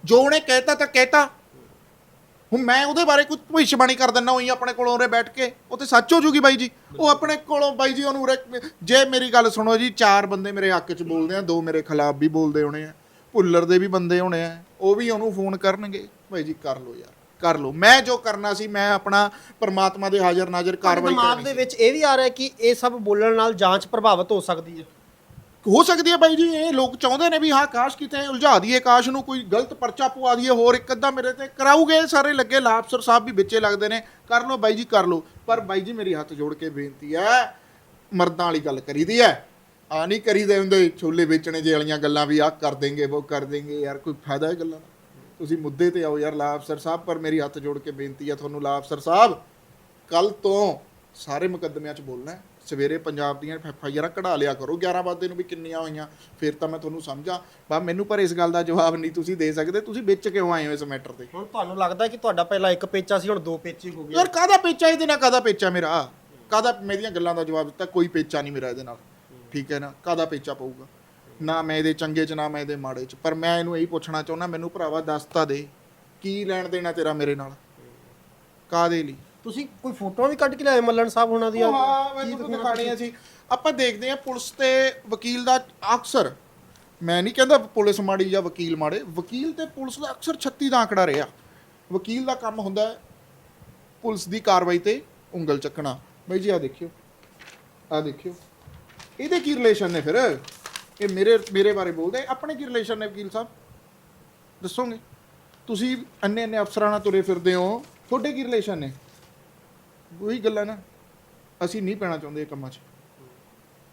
ਜੋ ਉਹਨੇ ਕਹਿਤਾ ਤਾਂ ਕਹਿਤਾ। ਹੁਣ ਮੈਂ ਉਹਦੇ ਬਾਰੇ ਕੁਝ ਭਵਿੱਖਬਾਣੀ ਕਰ ਦਿੰਦਾ ਹੋਈ ਆਪਣੇ ਕੋਲੋਂ ਉਰੇ ਬੈਠ ਕੇ ਉਹ ਤੇ ਸੱਚ ਹੋ ਜੂਗੀ ਬਾਈ ਜੀ। ਉਹ ਆਪਣੇ ਕੋਲੋਂ ਬਾਈ ਜੀ ਉਹਨੂੰ ਉਰੇ ਜੇ ਮੇਰੀ ਗੱਲ ਸੁਣੋ ਜੀ ਚਾਰ ਬੰਦੇ ਮੇਰੇ ਹੱਕ 'ਚ ਬੋਲਦੇ ਆ ਦੋ ਮੇਰੇ ਖਿਲਾਫ ਵੀ ਬੋਲਦੇ ਹੋਣੇ ਆ ਭੁੱਲਰ ਦੇ ਵੀ ਬੰਦੇ ਹੋਣੇ ਆ ਉਹ ਵੀ ਉਹਨੂੰ ਫੋਨ ਕਰਨਗੇ। ਬਾਈ ਜੀ ਕਰ ਲਓ ਯਾਰ ਕਰ ਲਓ। ਮੈਂ ਜੋ ਕਰਨਾ ਸੀ ਮੈਂ ਆਪਣਾ ਪਰਮਾਤਮਾ ਦੇ ਹਾਜ਼ਰ ਨਾਜ਼ਰ ਕਾਰਵਾਈ ਦਿਮਾਗ ਕਰਨੀ ਦੇ ਵਿੱਚ ਇਹ ਵੀ ਆ ਰਿਹਾ ਕਿ ਇਹ ਸਭ ਬੋਲਣ ਨਾਲ ਜਾਂਚ ਪ੍ਰਭਾਵਿਤ ਹੋ ਸਕਦੀ ਹੈ। ਹੋ ਸਕਦੀ ਹੈ ਬਾਈ ਜੀ, ਇਹ ਲੋਕ ਚਾਹੁੰਦੇ ਨੇ ਵੀ ਹਾਂ, ਕਾਸ਼ ਕਿਤੇ ਉਲਝਾ ਦਈਏ, ਕਾਸ਼ ਨੂੰ ਕੋਈ ਗਲਤ ਪਰਚਾ ਪਵਾ ਦਈਏ, ਹੋਰ ਇੱਕ ਅੱਧਾ ਮੇਰੇ ਤੇ ਕਰਾਉਗੇ ਸਾਰੇ ਲੱਗੇ ਲਾਪਸਰ ਸਾਹਿਬ ਵੀ ਵਿੱਚੇ ਲੱਗਦੇ ਨੇ, ਕਰ ਲਓ ਬਾਈ ਜੀ, ਕਰ ਲਓ। ਪਰ ਬਾਈ ਜੀ, ਮੇਰੀ ਹੱਥ ਜੋੜ ਕੇ ਬੇਨਤੀ ਹੈ, ਮਰਦਾਂ ਵਾਲੀ ਗੱਲ ਕਰੀਦੀ ਹੈ। ਆ ਨਹੀਂ ਕਰੀਦੇ ਹੁੰਦੇ, ਛੋਲੇ ਵੇਚਣੇ ਜੇ ਵਾਲੀਆਂ ਗੱਲਾਂ ਵੀ ਆ ਕਰ ਦੇਂਗੇ ਉਹ ਕਰ ਦੇਂਗੇ ਯਾਰ ਕੋਈ ਫਾਇਦਾ ਹੈ ਗੱਲਾਂ ਦਾ? ਤੁਸੀਂ ਮੁੱਦੇ ਤੇ ਆਓ ਯਾਰ ਲਾਪਸਰ ਸਾਹਿਬ, ਪਰ ਮੇਰੀ ਹੱਥ ਜੋੜ ਕੇ ਬੇਨਤੀ ਹੈ ਤੁਹਾਨੂੰ ਲਾਪਸਰ ਸਾਹਿਬ ਕੱਲ ਤੋਂ ਸਾਰੇ ਮੁਕੱਦਮਿਆਂ 'ਚ ਬੋਲਣਾ ਹੈ। ਸਵੇਰੇ ਪੰਜਾਬ ਦੀਆਂ ਐਫ ਆਈ ਆਰਾਂ ਕਢਾ ਲਿਆ ਕਰੋ 11 ਵਜੇ ਨੂੰ ਵੀ ਕਿੰਨੀਆਂ ਹੋਈਆਂ ਫਿਰ ਤਾਂ ਮੈਂ ਤੁਹਾਨੂੰ ਸਮਝਾਂ। ਬਾ ਮੈਨੂੰ ਪਰ ਇਸ ਗੱਲ ਦਾ ਜਵਾਬ ਨਹੀਂ ਤੁਸੀਂ ਦੇ ਸਕਦੇ ਤੁਸੀਂ ਵਿੱਚ ਕਿਉਂ ਆਏ ਹੋ ਇਸ ਮੈਟਰ ਤੇ? ਹੁਣ ਤੁਹਾਨੂੰ ਲੱਗਦਾ ਕਿ ਤੁਹਾਡਾ ਪਹਿਲਾਂ ਇੱਕ ਪੇਚਾ ਸੀ ਹੁਣ ਦੋ ਪੇਚੇ ਹੋ ਗਏ। ਯਾਰ ਕਾਹਦਾ ਪੇਚਾ ਇਹਦੇ ਨਾਲ ਕਾਹਦਾ ਪੇਚਾ ਮੇਰਾ? ਕਾਹਦਾ ਮੇਰੀਆਂ ਗੱਲਾਂ ਦਾ ਜਵਾਬ ਦਿੱਤਾ ਕੋਈ ਪੇਚਾ ਨਹੀਂ ਮੇਰਾ ਇਹਦੇ ਨਾਲ। ਠੀਕ ਹੈ ਨਾ? ਕਾਹਦਾ ਪੇਚਾ ਪਊਗਾ? ਨਾ ਮੈਂ ਇਹਦੇ ਚੰਗੇ ਚ ਨਾ ਮੈਂ ਇਹਦੇ ਮਾੜੇ ਚ। ਪਰ ਮੈਂ ਇਹਨੂੰ ਇਹੀ ਪੁੱਛਣਾ ਚਾਹੁੰਦਾ ਮੈਨੂੰ ਭਰਾਵਾ ਦੱਸ ਤਾਂ ਦੇ ਕੀ ਲੈਣ ਦੇਣਾ ਤੇਰਾ ਮੇਰੇ ਨਾਲ? ਕਾਦੇ ਲਈ? ਤੁਸੀਂ ਕੋਈ ਫੋਟੋਆਂ ਵੀ ਕੱਢ ਕੇ ਲਿਆਏ ਮੱਲਣ ਸਾਹਿਬ ਹੋਣਾ ਦੀ ਹਾਂ ਮੈਂ ਤੁਹਾਨੂੰ ਦਿਖਾਣੀਆਂ ਸੀ। ਆਪਾਂ ਦੇਖਦੇ ਹਾਂ ਪੁਲਿਸ ਤੇ ਵਕੀਲ ਦਾ ਅਕਸਰ। ਮੈਂ ਨਹੀਂ ਕਹਿੰਦਾ ਪੁਲਿਸ ਮਾੜੀ ਜਾਂ ਵਕੀਲ ਮਾੜੇ। ਵਕੀਲ ਤੇ ਪੁਲਿਸ ਦਾ ਅਕਸਰ 36 ਦਾ ਆંકੜਾ ਰਿਹਾ। ਵਕੀਲ ਦਾ ਕੰਮ ਹੁੰਦਾ ਹੈ ਪੁਲਿਸ ਦੀ ਕਾਰਵਾਈ ਤੇ ਉਂਗਲ ਚੱਕਣਾ। ਬਈ ਜੀ ਆ ਦੇਖਿਓ। ਆ ਦੇਖਿਓ। ਇਹਦੇ ਕੀ ਰਿਲੇਸ਼ਨ ਨੇ ਫਿਰ? ਇਹ ਮੇਰੇ ਮੇਰੇ ਬਾਰੇ ਬੋਲਦੇ ਆਪਣੇ ਕੀ ਰਿਲੇਸ਼ਨ ਨੇ ਵਕੀਲ ਸਾਹਿਬ? ਦੱਸੋਗੇ? ਤੁਸੀਂ ਅੰਨੇ ਅੰਨੇ ਅਫਸਰਾਂ ਨਾਲ ਤੁਰੇ ਫਿਰਦੇ ਹੋ। ਤੁਹਾਡੇ ਕੀ ਰਿਲੇਸ਼ਨ ਨੇ? ਉਹੀ ਗੱਲਾਂ ਨਾ ਅਸੀਂ ਨਹੀਂ ਪੈਣਾ ਚਾਹੁੰਦੇ ਇਹ ਕੰਮਾਂ 'ਚ।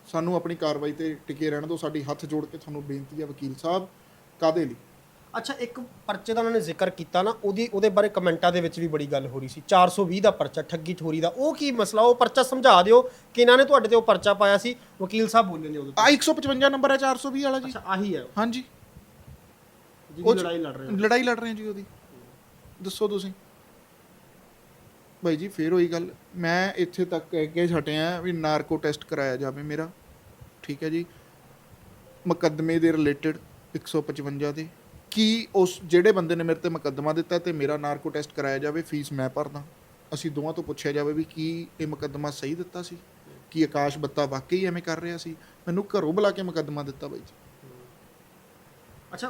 ਸਾਨੂੰ ਆਪਣੀ ਕਾਰਵਾਈ ਤੇ ਟਿਕੇ ਰਹਿਣ ਦਿਓ ਸਾਡੀ ਹੱਥ ਜੋੜ ਕੇ ਤੁਹਾਨੂੰ ਬੇਨਤੀ ਹੈ ਵਕੀਲ ਸਾਹਿਬ ਕਾਦੇ ਲਈ? ਅੱਛਾ ਇੱਕ ਪਰਚੇ ਦਾ ਉਹਨਾਂ ਨੇ ਜ਼ਿਕਰ ਕੀਤਾ ਨਾ ਉਹਦੀ ਉਹਦੇ ਬਾਰੇ ਕਮੈਂਟਾਂ ਦੇ ਵਿੱਚ ਵੀ ਬੜੀ ਗੱਲ ਹੋ ਰਹੀ ਸੀ। 420 ਦਾ ਪਰਚਾ ਠੱਗੀ ਠੋਰੀ ਦਾ ਉਹ ਕੀ ਮਸਲਾ ਉਹ ਪਰਚਾ ਸਮਝਾ ਦਿਓ ਕਿ ਇਹਨਾਂ ਨੇ ਤੁਹਾਡੇ ਤੇ ਉਹ ਪਰਚਾ ਪਾਇਆ ਸੀ ਵਕੀਲ ਸਾਹਿਬ ਬੋਲੇ ਨੇ ਉਹਦੇ ਆ 155 ਨੰਬਰ ਹੈ 420 ਵਾਲਾ ਜੀ। ਅੱਛਾ ਆਹੀ ਹੈ। ਹਾਂਜੀ। ਜਿਹਦੀ ਲੜਾਈ ਲੜ ਰਹੇ ਹੋ। ਲੜਾਈ ਲੜ ਰਹੇ ਹਾਂ ਜੀ ਉਹਦੀ। ਦੱਸੋ ਤੁਸੀਂ। ਭਾਈ ਜੀ, ਫੇਰ ਉਹੀ ਗੱਲ। ਮੈਂ ਇੱਥੇ ਤੱਕ ਕਹਿ ਕੇ ਛਟਿਆ ਵੀ ਨਾਰਕੋ ਟੈਸਟ ਕਰਾਇਆ ਜਾਵੇ ਮੇਰਾ। ਠੀਕ ਹੈ ਜੀ। ਮੁਕੱਦਮੇ ਦੇ ਰਿਲੇਟਡ 155 ਦੇ। ਕੀ ਉਸ, ਜਿਹੜੇ ਬੰਦੇ ਨੇ ਮੇਰੇ ਤੇ ਮੁਕੱਦਮਾ ਦਿੱਤਾ ਤੇ ਮੇਰਾ ਨਾਰਕੋ ਟੈਸਟ ਕਰਾਇਆ ਜਾਵੇ, ਫੀਸ ਮੈਂ ਭਰਦਾ। ਅਸੀਂ ਦੋਵਾਂ ਤੋਂ ਪੁੱਛਿਆ ਜਾਵੇ ਵੀ ਕੀ ਇਹ ਮੁਕੱਦਮਾ ਸਹੀ ਦਿੱਤਾ ਸੀ? ਕੀ ਆਕਾਸ਼ ਬੱਤਾ ਵਾਕਈ ਐਵੇਂ ਕਰ ਰਿਹਾ ਸੀ? ਮੈਨੂੰ ਘਰੋਂ ਬੁਲਾ ਕੇ ਮੁਕੱਦਮਾ ਦਿੱਤਾ ਬਾਈ ਜੀ। ਅੱਛਾ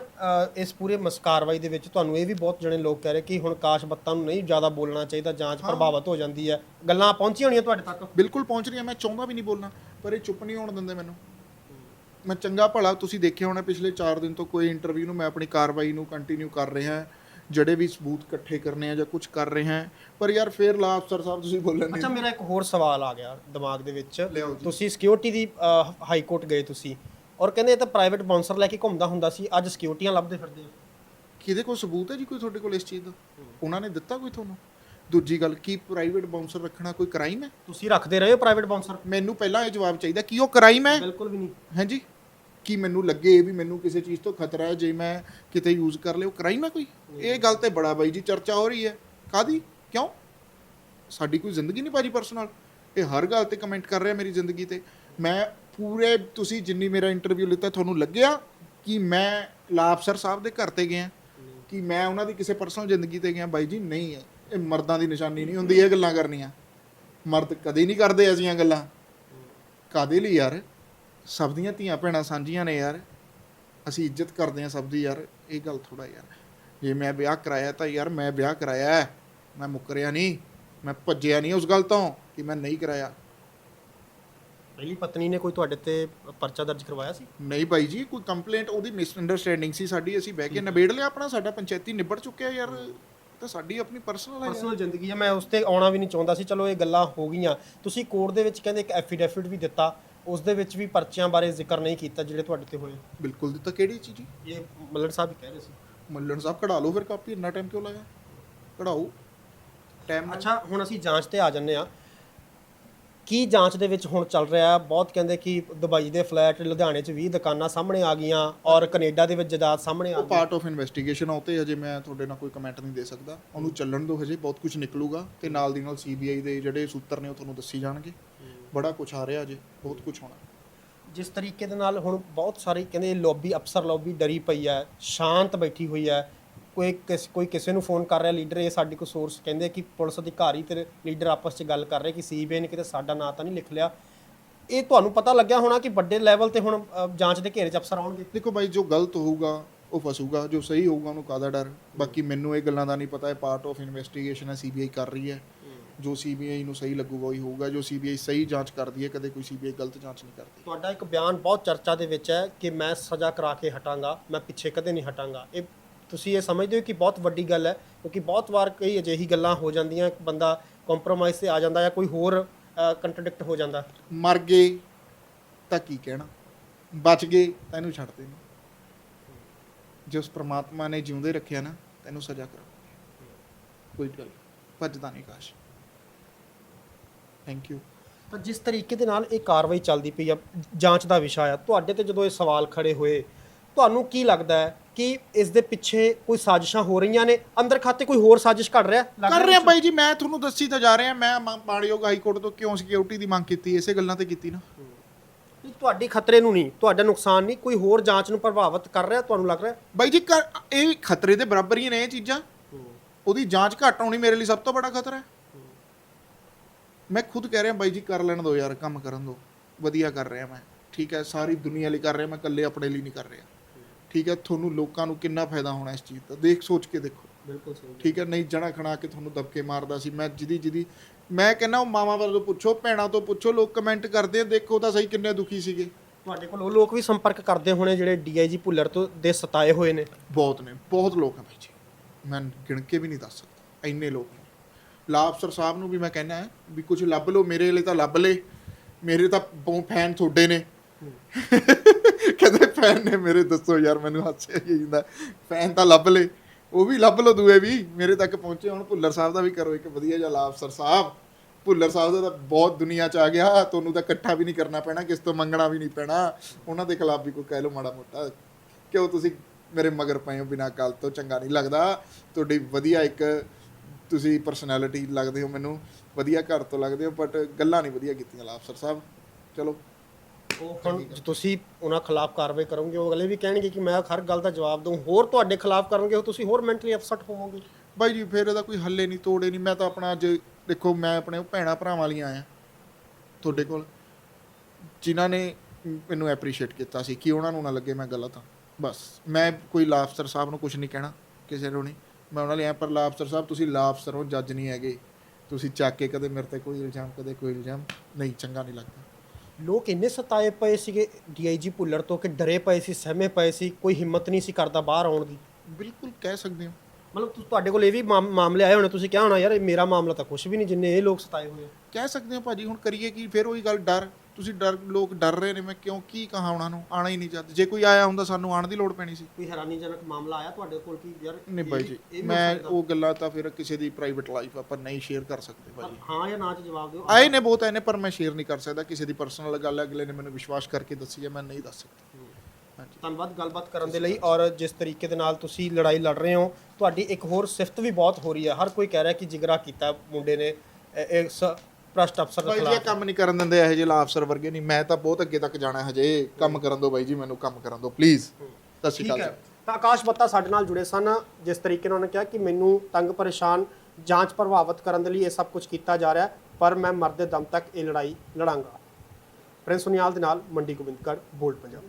ਇਸ ਪੂਰੇ ਮਸ ਕਾਰਵਾਈ ਦੇ ਵਿੱਚ ਤੁਹਾਨੂੰ ਇਹ ਵੀ ਬਹੁਤ ਜਣੇ ਲੋਕ ਕਹਿ ਰਹੇ ਕਿ ਹੁਣ ਕਾਸ਼ ਬੱਤਾਂ ਨੂੰ ਨਹੀਂ ਜ਼ਿਆਦਾ ਬੋਲਣਾ ਚਾਹੀਦਾ ਜਾਂਚ ਪ੍ਰਭਾਵਿਤ ਹੋ ਜਾਂਦੀ ਹੈ। ਗੱਲਾਂ ਪਹੁੰਚੀਆਂ ਹੋਣੀਆਂ ਤੁਹਾਡੇ ਤੱਕ? ਬਿਲਕੁਲ ਪਹੁੰਚ ਰਹੀ ਹਾਂ ਮੈਂ ਚਾਹੁੰਦਾ ਵੀ ਨਹੀਂ ਬੋਲਣਾ ਪਰ ਇਹ ਚੁੱਪ ਨਹੀਂ ਹੋਣ ਦਿੰਦੇ ਮੈਨੂੰ। ਮੈਂ ਚੰਗਾ ਭਲਾ ਤੁਸੀਂ ਦੇਖਿਆ ਹੋਣਾ ਪਿਛਲੇ 4 ਦਿਨ ਤੋਂ ਕੋਈ ਇੰਟਰਵਿਊ ਨੂੰ ਮੈਂ ਆਪਣੀ ਕਾਰਵਾਈ ਨੂੰ ਕੰਟੀਨਿਊ ਕਰ ਰਿਹਾ ਹਾਂ ਜਿਹੜੇ ਵੀ ਸਬੂਤ ਇਕੱਠੇ ਕਰਨੇ ਆ ਜਾਂ ਕੁਝ ਕਰ ਰਹੇ ਹਾਂ ਪਰ ਯਾਰ ਫੇਰ ਲਾ ਅਫਸਰ ਸਾਹਿਬ ਤੁਸੀਂ ਬੋਲਣ ਅੱਛਾ ਮੇਰਾ ਇੱਕ ਹੋਰ ਸਵਾਲ ਆ ਗਿਆ ਦਿਮਾਗ ਦੇ ਵਿੱਚ। ਤੁਸੀਂ ਸਿਕਿਉਰਿਟੀ ਦੀ ਹਾਈ ਕੋਰਟ ਗਏ ਤੁਸੀਂ। ਔਰ ਕਹਿੰਦੇ ਇਹ ਤਾਂ ਪ੍ਰਾਈਵੇਟ ਬਾਉਂਸਰ ਲੈ ਕੇ ਘੁੰਮਦਾ ਹੁੰਦਾ ਸੀ ਅੱਜ ਸਿਕਿਉਰਿਟੀਆਂ ਲੱਭਦੇ ਫਿਰਦੇ ਹੋ ਕਿਹਦੇ ਕੋਲ ਸਬੂਤ ਹੈ ਜੀ ਕੋਈ ਤੁਹਾਡੇ ਕੋਲ ਇਸ ਚੀਜ਼ ਦਾ? ਉਹਨਾਂ ਨੇ ਦਿੱਤਾ ਕੋਈ ਤੁਹਾਨੂੰ? ਦੂਜੀ ਗੱਲ ਕੀ ਪ੍ਰਾਈਵੇਟ ਬਾਉਂਸਰ ਰੱਖਣਾ ਕੋਈ ਕ੍ਰਾਈਮ ਹੈ? ਤੁਸੀਂ ਰੱਖਦੇ ਰਹੇ ਹੋ ਪ੍ਰਾਈਵੇਟ ਬਾਉਂਸਰ ਮੈਨੂੰ ਪਹਿਲਾਂ ਇਹ ਜਵਾਬ ਚਾਹੀਦਾ ਕੀ ਉਹ ਕ੍ਰਾਈਮ ਹੈ? ਬਿਲਕੁਲ ਵੀ ਨਹੀਂ। ਹਾਂਜੀ ਕੀ ਮੈਨੂੰ ਲੱਗੇ ਵੀ ਮੈਨੂੰ ਕਿਸੇ ਚੀਜ਼ ਤੋਂ ਖਤਰਾ ਹੈ ਜੇ ਮੈਂ ਕਿਤੇ ਯੂਜ਼ ਕਰ ਲਿਓ ਕ੍ਰਾਈਮ ਹੈ ਕੋਈ? ਇਹ ਗੱਲ ਤੇ ਬੜਾ ਬਾਈ ਜੀ ਚਰਚਾ ਹੋ ਰਹੀ ਹੈ। ਕਾਦੀ ਕਿਉਂ? ਸਾਡੀ ਕੋਈ ਜ਼ਿੰਦਗੀ ਨਹੀਂ ਭਾਜੀ ਪਰਸਨਲ ਇਹ ਹਰ ਗੱਲ ਤੇ ਕਮੈਂਟ ਕਰ ਰਿਹਾ ਮੇਰੀ ਜ਼ਿੰਦਗੀ ਤੇ। ਮੈਂ ਪੂਰੇ ਤੁਸੀਂ ਜਿੰਨੀ ਮੇਰਾ ਇੰਟਰਵਿਊ ਲਿੱਤਾ, ਤੁਹਾਨੂੰ ਲੱਗਿਆ ਕਿ ਮੈਂ ਲਾਪਸਰ ਸਾਹਿਬ ਦੇ ਘਰ ਤੇ ਗਿਆ? ਕਿ ਮੈਂ ਉਹਨਾਂ ਦੀ ਕਿਸੇ ਪਰਸਨਲ ਜ਼ਿੰਦਗੀ ਤੇ ਗਿਆ? ਬਾਈ ਜੀ, ਨਹੀਂ ਹੈ। ਇਹ ਮਰਦਾਂ ਦੀ ਨਿਸ਼ਾਨੀ ਨਹੀਂ ਹੁੰਦੀ, ਇਹ ਗੱਲਾਂ ਕਰਨੀਆਂ। ਮਰਦ ਕਦੇ ਨਹੀਂ ਕਰਦੇ ਐਸੀਆਂ ਗੱਲਾਂ। ਕਾਦੇ ਲਈ ਯਾਰ? ਸਭ ਦੀਆਂ ਧੀਆਂ ਭੈਣਾਂ ਸਾਂਝੀਆਂ ਨੇ ਯਾਰ। ਅਸੀਂ ਇੱਜ਼ਤ ਕਰਦੇ ਹਾਂ ਸਭ ਦੀ ਯਾਰ। ਇਹ ਗੱਲ ਥੋੜਾ ਯਾਰ। ਜੇ ਮੈਂ ਵਿਆਹ ਕਰਾਇਆ ਤਾਂ ਯਾਰ ਮੈਂ ਵਿਆਹ ਕਰਾਇਆ। ਮੈਂ ਮੁੱਕਰਿਆ ਨਹੀਂ। ਮੈਂ ਭੱਜਿਆ ਨਹੀਂ ਉਸ ਗੱਲ ਤੋਂ ਕਿ ਮੈਂ ਨਹੀਂ ਕਰਾਇਆ। ਪਹਿਲੀ ਪਤਨੀ ਨੇ ਕੋਈ ਤੁਹਾਡੇ ਤੇ ਪਰਚਾ ਦਰਜ ਕਰਵਾਇਆ ਸੀ? ਨਹੀਂ ਭਾਈ ਜੀ ਕੋਈ ਕੰਪਲੇਂਟ ਉਹਦੀ ਮਿਸਅੰਡਰਸਟੈਂਡਿੰਗ ਸੀ ਸਾਡੀ ਅਸੀਂ ਬਹਿ ਕੇ ਨਿਬੇੜ ਲਿਆ ਆਪਣਾ ਸਾਡਾ ਪੰਚਾਇਤੀ ਨਿਬੜ ਚੁੱਕਿਆ ਯਾਰ ਤਾਂ ਸਾਡੀ ਆਪਣੀ ਪਰਸਨਲ ਹੈ ਪਰਸਨਲ ਜ਼ਿੰਦਗੀ ਹੈ ਮੈਂ ਉਸ ਤੇ ਆਉਣਾ ਵੀ ਨਹੀਂ ਚਾਹੁੰਦਾ ਸੀ ਚਲੋ ਇਹ ਗੱਲਾਂ ਹੋ ਗਈਆਂ। ਤੁਸੀਂ ਕੋਰਟ ਦੇ ਵਿੱਚ ਕਹਿੰਦੇ ਇੱਕ ਐਫੀਡੈਵਿਟ ਵੀ ਦਿੱਤਾ ਉਸ ਦੇ ਵਿੱਚ ਵੀ ਪਰਚਿਆਂ ਬਾਰੇ ਜ਼ਿਕਰ ਨਹੀਂ ਕੀਤਾ ਜਿਹੜੇ ਤੁਹਾਡੇ ਤੇ ਹੋਏ। ਬਿਲਕੁਲ ਦਿੱਤਾ ਕਿਹੜੀ ਚੀਜ਼ ਜੀ? ਇਹ ਮੱਲੜ ਸਾਹਿਬ ਹੀ ਕਹਿ ਰਹੇ ਸੀ। ਮੱਲਣ ਸਾਹਿਬ ਕਢਾ ਲਓ ਫਿਰ ਕਾਪੀ ਇੰਨਾ ਟਾਈਮ ਕਿਉਂ ਲਾਇਆ? ਕਢਾਓ। ਟਾਈਮ ਅੱਛਾ ਹੁਣ ਅਸੀਂ ਜਾਂਚ ਤੇ ਆ ਜੰਨੇ ਆ ਕੀ ਜਾਂਚ ਦੇ ਵਿੱਚ ਹੁਣ ਚੱਲ ਰਿਹਾ? ਬਹੁਤ ਕਹਿੰਦੇ ਕਿ ਦੁਬਈ ਦੇ ਫਲੈਟ ਲੁਧਿਆਣੇ 'ਚ 20 ਦੁਕਾਨਾਂ ਸਾਹਮਣੇ ਆ ਗਈਆਂ ਔਰ ਕੈਨੇਡਾ ਦੇ ਵਿੱਚ ਜਾਇਦਾਦ ਸਾਹਮਣੇ ਆ ਗਈ। ਪਾਰਟ ਆਫ ਇਨਵੈਸਟੀਗੇਸ਼ਨ ਆ ਉਹ ਤੇ ਹਜੇ ਮੈਂ ਤੁਹਾਡੇ ਨਾਲ ਕੋਈ ਕਮੈਂਟ ਨਹੀਂ ਦੇ ਸਕਦਾ। ਉਹਨੂੰ ਚੱਲਣ ਦਿਓ ਹਜੇ ਬਹੁਤ ਕੁਝ ਨਿਕਲੂਗਾ ਤੇ ਨਾਲ ਦੀ ਨਾਲ ਸੀਬੀਆਈ ਦੇ ਜਿਹੜੇ ਸੂਤਰ ਨੇ ਉਹ ਤੁਹਾਨੂੰ ਦੱਸੀ ਜਾਣਗੇ। ਬੜਾ ਕੁਝ ਆ ਰਿਹਾ ਹਜੇ ਬਹੁਤ ਕੁਝ ਹੋਣਾ। ਜਿਸ ਤਰੀਕੇ ਦੇ ਨਾਲ ਹੁਣ ਬਹੁਤ ਸਾਰੀ ਕਹਿੰਦੇ ਲੌਬੀ ਅਫਸਰ ਲੌਬੀ ਡਰੀ ਪਈ ਹੈ ਸ਼ਾਂਤ ਬੈਠੀ ਹੋਈ ਹੈ। ਕੋਈ ਕਿਸ ਕੋਈ ਕਿਸੇ ਨੂੰ ਫੋਨ ਕਰ ਰਿਹਾ ਲੀਡਰ ਇਹ ਸਾਡੀ ਕੋਈ ਸੋਰਸ ਕਹਿੰਦੇ ਕਿ ਪੁਲਿਸ ਅਧਿਕਾਰੀ ਤੇ ਲੀਡਰ ਆਪਸ 'ਚ ਗੱਲ ਕਰ ਰਹੇ ਕਿ ਸੀਬੀਆਈ ਨੇ ਕਿਤੇ ਸਾਡਾ ਨਾਂ ਤਾਂ ਨਹੀਂ ਲਿਖ ਲਿਆ। ਇਹ ਤੁਹਾਨੂੰ ਪਤਾ ਲੱਗਿਆ ਹੋਣਾ ਕਿ ਵੱਡੇ ਲੈਵਲ ਤੇ ਹੁਣ ਅ, ਜਾਂਚ ਦੇ ਘੇਰੇ 'ਚ ਅਫਸਰ ਆਉਣਗੇ? ਦੇਖੋ ਬਾਈ ਜੋ ਗਲਤ ਹੋਊਗਾ ਉਹ ਫਸੂਗਾ ਜੋ ਸਹੀ ਹੋਊਗਾ ਉਹਨੂੰ ਕਾਹਦਾ ਡਰ? ਬਾਕੀ ਮੈਨੂੰ ਇਹ ਗੱਲਾਂ ਦਾ ਨਹੀਂ ਪਤਾ ਹੈ ਪਾਰਟ ਆਫ ਇਨਵੈਸਟੀਗੇਸ਼ਨ ਹੈ ਸੀਬੀਆਈ ਕਰ ਰਹੀ ਹੈ। ਜੋ ਸੀਬੀਆਈ ਨੂੰ ਸਹੀ ਲੱਗੂਗਾ ਉਹੀ ਹੋਊਗਾ। ਜੋ ਸੀਬੀਆਈ ਸਹੀ ਜਾਂਚ ਕਰਦੀ ਹੈ ਕਦੇ ਕੋਈ ਸੀਬੀਆਈ ਗਲਤ ਜਾਂਚ ਨਹੀਂ ਕਰਦੀ। ਤੁਹਾਡਾ ਇੱਕ ਬਿਆਨ ਬਹੁਤ ਚਰਚਾ ਦੇ ਵਿੱਚ ਹੈ ਕਿ ਮੈਂ ਸਜ਼ਾ ਕਰਾ ਕੇ ਹਟਾਂਗਾ ਮੈਂ ਪਿੱਛੇ ਕਦੇ ਨਹੀਂ ਹਟਾਂਗਾ। ਇਹ ਤੁਸੀਂ ਇਹ ਸਮਝਦੇ ਹੋ ਕਿ ਬਹੁਤ ਵੱਡੀ ਗੱਲ ਹੈ ਕਿਉਂਕਿ ਬਹੁਤ ਵਾਰ ਕਈ ਅਜਿਹੀ ਗੱਲਾਂ ਹੋ ਜਾਂਦੀਆਂ ਬੰਦਾ ਕੰਪਰੋਮਾਈਜ਼ ਤੇ ਆ ਜਾਂਦਾ ਜਾਂ ਕੋਈ ਹੋਰ ਕੰਟਰਡਿਕਟ ਹੋ ਜਾਂਦਾ। ਮਰ ਗਏ ਤਾਂ ਕੀ ਕਹਿਣਾ? ਬਚ ਗਏ ਤਾਂ ਇਹਨੂੰ ਛੱਡ ਦੇਣਾ। ਜੇ ਉਸ ਪ੍ਰਮਾਤਮਾ ਨੇ ਜਿਉਂਦੇ ਰੱਖਿਆ ਨਾ ਤੈਨੂੰ ਸਜ਼ਾ ਕਰਾਉਂਗੇ ਕੋਈ ਗੱਲ ਭੱਜਦਾ ਨਹੀਂ ਕਾਸ਼। ਥੈਂਕ ਯੂ ਤਾਂ ਜਿਸ ਤਰੀਕੇ ਦੇ ਨਾਲ ਇਹ ਕਾਰਵਾਈ ਚੱਲਦੀ ਪਈ ਆ ਜਾਂਚ ਦਾ ਵਿਸ਼ਾ ਆ ਤੁਹਾਡੇ ਤੇ ਜਦੋਂ ਇਹ ਸਵਾਲ ਖੜੇ ਹੋਏ ਤੁਹਾਨੂੰ ਕੀ ਲੱਗਦਾ ਹੈ ਕਿ ਇਸ ਦੇ ਪਿੱਛੇ ਕੋਈ ਸਾਜ਼ਿਸ਼ਾਂ ਹੋ ਰਹੀਆਂ ਨੇ ਅੰਦਰ ਖਾਤੇ ਕੋਈ ਹੋਰ ਸਾਜ਼ਿਸ਼ ਘੜ ਰਿਹਾ? ਲੱਗ ਕਰ ਰਿਹਾ ਬਾਈ ਜੀ ਮੈਂ ਤੁਹਾਨੂੰ ਦੱਸੀ ਤਾਂ ਜਾ ਰਿਹਾ ਮੈਂ ਮ- ਮਾਣਯੋਗ ਹਾਈ ਕੋਰਟ ਤੋਂ ਕਿਉਂ ਸਿਕਿਉਰਿਟੀ ਦੀ ਮੰਗ ਕੀਤੀ ਇਸੇ ਗੱਲਾਂ ਤੇ ਕੀਤੀ ਨਾ। ਨਹੀਂ, ਤੁਹਾਡੀ ਖਤਰੇ ਨੂੰ ਨਹੀਂ ਤੁਹਾਡਾ ਨੁਕਸਾਨ ਨਹੀਂ ਕੋਈ ਹੋਰ ਜਾਂਚ ਨੂੰ ਪ੍ਰਭਾਵਿਤ ਕਰ ਰਿਹਾ ਤੁਹਾਨੂੰ ਲੱਗ ਰਿਹਾ? ਬਾਈ ਜੀ ਕਰ- ਇਹ ਖਤਰੇ ਦੇ ਬਰਾਬਰ ਹੀ ਨੇ ਇਹ ਚੀਜ਼ਾਂ। ਉਹਦੀ ਜਾਂਚ ਘੱਟ ਹੋਣੀ ਮੇਰੇ ਲਈ ਸਭ ਤੋਂ ਵੱਡਾ ਖਤਰਾ ਹੈ। ਮੈਂ ਖੁਦ ਕਹਿ ਰਿਹਾ ਬਾਈ ਜੀ ਕਰ ਲੈਣ ਦਿਓ ਯਾਰ ਕੰਮ ਕਰਨ ਦਿਓ। ਵਧੀਆ ਕਰ ਰਿਹਾ ਮੈਂ ਠੀਕ ਹੈ ਸਾਰੀ ਦੁਨੀਆ ਲਈ ਕਰ ਰਿਹਾ ਮੈਂ ਇਕੱਲੇ ਆਪਣੇ ਲਈ ਨਹੀਂ ਕਰ ਰਿਹਾ। ਠੀਕ ਹੈ ਤੁਹਾਨੂੰ ਲੋਕਾਂ ਨੂੰ ਕਿੰਨਾ ਫਾਇਦਾ ਹੋਣਾ ਇਸ ਚੀਜ਼ ਦਾ? ਦੇਖ ਸੋਚ ਕੇ ਦੇਖੋ। ਬਿਲਕੁਲ ਸਹੀ। ਠੀਕ ਹੈ ਨਹੀਂ ਜਣਾ ਖਣਾ ਕੇ ਤੁਹਾਨੂੰ ਦਬਕੇ ਮਾਰਦਾ ਸੀ। ਮੈਂ ਜਿਹਦੀ ਜਿਹਦੀ ਮੈਂ ਕਹਿੰਦਾ ਉਹ ਮਾਵਾਂ ਵੱਲੋਂ ਪੁੱਛੋ ਭੈਣਾਂ ਤੋਂ ਪੁੱਛੋ ਲੋਕ ਕਮੈਂਟ ਕਰਦੇ ਆ ਦੇਖੋ ਤਾਂ ਸਹੀ ਕਿੰਨੇ ਦੁਖੀ ਸੀਗੇ। ਤੁਹਾਡੇ ਕੋਲ ਉਹ ਲੋਕ ਵੀ ਸੰਪਰਕ ਕਰਦੇ ਹੋਣੇ ਜਿਹੜੇ ਡੀਆਈਜੀ ਭੁੱਲਰ ਤੋਂ ਦੇ ਸਤਾਏ ਹੋਏ ਨੇ। ਬਹੁਤ ਨੇ ਬਹੁਤ ਲੋਕ ਆ ਬਾਈ ਜੀ। ਮੈਂ ਗਿਣ ਕੇ ਵੀ ਨਹੀਂ ਦੱਸ ਸਕਦਾ ਇੰਨੇ ਲੋਕ ਨੇ। ਲਾ ਅਫਸਰ ਸਾਹਿਬ ਨੂੰ ਵੀ ਮੈਂ ਕਹਿੰਦਾ ਹੈ ਵੀ ਕੁਝ ਲੱਭ ਲਓ ਮੇਰੇ ਲਈ ਤਾਂ ਲੱਭ ਲੇ ਮੇਰੇ ਤਾਂ ਬਹੁਤ ਫੈਨ ਤੁਹਾਡੇ ਨੇ। ਕਹਿੰਦੇ ਫੈਨ ਨੇ ਮੇਰੇ ਦੱਸੋ ਯਾਰ ਮੈਨੂੰ ਹਾਸੇ ਆਈ ਜਾਂਦਾ। ਫੈਨ ਤਾਂ ਲੱਭ ਲੇ। ਉਹ ਵੀ ਲੱਭ ਲਓ ਦੂਏ ਵੀ। ਮੇਰੇ ਤੱਕ ਪਹੁੰਚੇ। ਹੁਣ ਭੁੱਲਰ ਸਾਹਿਬ ਦਾ ਵੀ ਕਰੋ ਇੱਕ ਵਧੀਆ ਜਿਹਾ ਲਾ ਅਫਸਰ ਸਾਹਿਬ। ਭੁੱਲਰ ਸਾਹਿਬ ਦਾ ਤਾਂ ਬਹੁਤ ਦੁਨੀਆ ਚ ਆ ਗਿਆ। ਤੁਹਾਨੂੰ ਤਾਂ ਇਕੱਠਾ ਵੀ ਨਹੀਂ ਕਰਨਾ ਪੈਣਾ। ਕਿਸ ਤੋਂ ਮੰਗਣਾ ਵੀ ਨਹੀਂ ਪੈਣਾ। ਉਹਨਾਂ ਦੇ ਖਿਲਾਫ ਵੀ ਕੋਈ ਕਹਿ ਲਓ ਮਾੜਾ ਮੋਟਾ। ਕਿਉਂ ਤੁਸੀਂ ਮੇਰੇ ਮਗਰ ਪਏ ਹੋ ਬਿਨਾਂ ਗੱਲ ਤੋਂ? ਚੰਗਾ ਨਹੀਂ ਲੱਗਦਾ। ਤੁਹਾਡੀ ਵਧੀਆ ਇੱਕ ਤੁਸੀਂ ਪਰਸਨੈਲਿਟੀ ਲੱਗਦੇ ਹੋ ਮੈਨੂੰ। ਵਧੀਆ ਘਰ ਤੋਂ ਲੱਗਦੇ ਹੋ ਬਟ ਗੱਲਾਂ ਨਹੀਂ ਵਧੀਆ ਕੀਤੀਆਂ ਲਾ ਅਫਸਰ ਸਾਹਿਬ। ਚਲੋ। ਹੁਣ ਜੇ ਤੁਸੀਂ ਉਹਨਾਂ ਖਿਲਾਫ ਕਾਰਵਾਈ ਕਰੋਗੇ ਉਹ ਅਗਲੇ ਵੀ ਕਹਿਣਗੇ ਕਿ ਮੈਂ ਹਰ ਗੱਲ ਦਾ ਜਵਾਬ ਦਊਂ ਹੋਰ ਤੁਹਾਡੇ ਖਿਲਾਫ ਕਰਨਗੇ ਉਹ ਤੁਸੀਂ ਹੋਰ ਮੈਂਟਲੀ ਅਪਸੈਟ ਹੋਵੋਗੇ। ਬਾਈ ਜੀ ਫਿਰ ਇਹਦਾ ਕੋਈ ਹੱਲੇ ਨਹੀਂ ਤੋੜੇ ਨਹੀਂ ਮੈਂ ਤਾਂ ਆਪਣਾ ਅੱਜ ਦੇਖੋ ਮੈਂ ਆਪਣੇ ਭੈਣਾ ਭਰਾਵਾਂ ਲਈ ਆਇਆ ਤੁਹਾਡੇ ਕੋਲ ਜਿਨ੍ਹਾਂ ਨੇ ਮੈਨੂੰ ਐਪਰੀਸ਼ੀਏਟ ਕੀਤਾ ਸੀ ਕਿ ਉਹਨਾਂ ਨੂੰ ਨਾ ਲੱਗੇ ਮੈਂ ਗਲਤ ਹਾਂ। ਬਸ ਮੈਂ ਕੋਈ ਲਾ ਅਫਸਰ ਸਾਹਿਬ ਨੂੰ ਕੁਝ ਨਹੀਂ ਕਹਿਣਾ ਕਿਸੇ ਨੂੰ ਨਹੀਂ। ਮੈਂ ਉਹਨਾਂ ਲਈ ਆਇਆ ਪਰ ਲਾ ਅਫਸਰ ਸਾਹਿਬ ਤੁਸੀਂ ਲਾ ਅਫਸਰ ਹੋ ਜੱਜ ਨਹੀਂ ਹੈਗੇ। ਤੁਸੀਂ ਚੱਕ ਕੇ ਕਦੇ ਮੇਰੇ ਤੇ ਕੋਈ ਇਲਜ਼ਾਮ ਕਦੇ ਕੋਈ ਇਲਜ਼ਾਮ ਨਹੀਂ ਚੰਗਾ ਨਹੀਂ ਲੱਗਦਾ। ਲੋਕ ਇੰਨੇ ਸਤਾਏ ਪਏ ਸੀਗੇ ਡੀਆਈਜੀ ਭੁੱਲਰ ਤੋਂ ਕਿ ਡਰੇ ਪਏ ਸੀ ਸਹਿਮੇ ਪਏ ਸੀ ਕੋਈ ਹਿੰਮਤ ਨਹੀਂ ਸੀ ਕਰਦਾ ਬਾਹਰ ਆਉਣ ਦੀ। ਬਿਲਕੁਲ ਕਹਿ ਸਕਦੇ ਹੋ। ਮਤਲਬ ਤੁ- ਤੁਹਾਡੇ ਕੋਲ ਇਹ ਵੀ ਮਾਮ- ਮਾਮਲੇ ਆਏ ਹੋਣੇ ਤੁਸੀਂ ਕਿਹਾ ਹੋਣਾ ਯਾਰ ਇਹ ਮੇਰਾ ਮਾਮਲਾ ਤਾਂ ਕੁਝ ਵੀ ਨਹੀਂ ਜਿੰਨੇ ਇਹ ਲੋਕ ਸਤਾਏ ਹੋਏ ਆ। ਕਹਿ ਸਕਦੇ ਹੋ ਭਾਜੀ ਹੁਣ ਕਰੀਏ ਕੀ ਫਿਰ ਉਹੀ ਗੱਲ ਡਰ। ਤੁਸੀਂ ਡਰ ਲੋਕ ਡਰ ਰਹੇ ਨੇ ਮੈਂ ਕਿਉਂ ਕੀ ਕਹਾਂ ਉਹਨਾਂ ਨੂੰ? ਆਣਾ ਹੀ ਨਹੀਂ ਚਾਹਤੇ ਜੇ ਕੋਈ ਆਇਆ ਹੁੰਦਾ ਸਾਨੂੰ ਆਉਣ ਦੀ ਲੋੜ ਪੈਣੀ ਸੀ। ਕੋਈ ਹੈਰਾਨੀਜਨਕ ਮਾਮਲਾ ਆਇਆ ਤੁਹਾਡੇ ਕੋਲ ਕਿ ਯਾਰ ਨਹੀਂ ਬਾਈ ਜੀ ਮੈਂ। ਉਹ ਗੱਲਾਂ ਤਾਂ ਫਿਰ ਕਿਸੇ ਦੀ ਪ੍ਰਾਈਵੇਟ ਲਾਈਫ ਆਪਾਂ ਨਹੀਂ ਸ਼ੇਅਰ ਕਰ ਸਕਦੇ ਭਾਜੀ ਹਾਂ ਜਾਂ ਨਾ ਚ ਜਵਾਬ ਦਿਓ। ਆਏ ਨੇ ਬਹੁਤ ਆਏ ਨੇ ਪਰ ਮੈਂ ਸ਼ੇਅਰ ਨਹੀਂ ਕਰ ਸਕਦਾ। ਕਿਸੇ ਦੀ ਪਰਸਨਲ ਗੱਲ ਹੈ ਅਗਲੇ ਨੇ ਮੈਨੂੰ ਵਿਸ਼ਵਾਸ ਕਰਕੇ ਦੱਸੀ ਹੈ ਮੈਂ ਨਹੀਂ ਦੱਸ ਸਕਦਾ। ਧੰਨਵਾਦ ਗੱਲਬਾਤ ਕਰਨ ਦੇ ਲਈ ਔਰ ਜਿਸ ਤਰੀਕੇ ਦੇ ਨਾਲ ਤੁਸੀਂ ਲੜਾਈ ਲੜ ਰਹੇ ਹੋ ਤੁਹਾਡੀ ਇੱਕ ਹੋਰ ਸਿਫਤ ਵੀ ਬਹੁਤ ਹੋ ਰਹੀ ਹੈ। ਹਰ ਕੋਈ ਕਹਿ ਰਿਹਾ ਕਿ ਜਿਗਰਾ ਕੀਤਾ ਮੁੰਡੇ ਨੇ ਇਸ ਭ੍ਰਸ਼ਟ ਅਫਸਰ ਦੇ ਬਾਈ ਜੀ ਇਹ ਖਿਲਾਫ। ਕੰਮ ਨਹੀਂ ਕਰਨ ਦਿੰਦੇ ਇਹੋ ਜਿਹੇ ਲਾ ਅਫਸਰ ਵਰਗੇ ਨਹੀਂ ਮੈਂ ਤਾਂ ਬਹੁਤ ਅੱਗੇ ਤੱਕ ਜਾਣਾ ਹਜੇ। ਕੰਮ ਕਰਨ ਦਿਓ ਬਾਈ ਜੀ ਮੈਨੂੰ ਕੰਮ ਕਰਨ ਦਿਓ ਪਲੀਜ਼ ਸਤਿ ਸ਼੍ਰੀ ਠੀਕ ਅਕਾਲ ਹੈ ਤਾਂ ਆਕਾਸ਼ ਬੱਤਾ ਸਾਡੇ ਨਾਲ ਜੁੜੇ ਸਨ ਜਿਸ ਤਰੀਕੇ ਨਾਲ ਉਹਨੇ ਕਿਹਾ ਕਿ ਮੈਨੂੰ ਤੰਗ ਪਰੇਸ਼ਾਨ ਜਾਂਚ ਪ੍ਰਭਾਵਿਤ ਕਰਨ ਦੇ ਲਈ ਇਹ ਸਭ ਕੁਝ ਕੀਤਾ ਜਾ ਰਿਹਾ ਹੈ, ਪਰ ਮੈਂ ਮਰਦੇ ਦਮ ਤੱਕ ਇਹ ਲੜਾਈ ਲੜਾਂਗਾ। ਪ੍ਰਿੰਸ ਸੁਨਿਆਲ ਦੇ ਨਾਲ ਮੰਡੀ ਗੋਬਿੰਦਗੜ੍ਹ ਬੋਲਡ ਪੰਜਾਬ।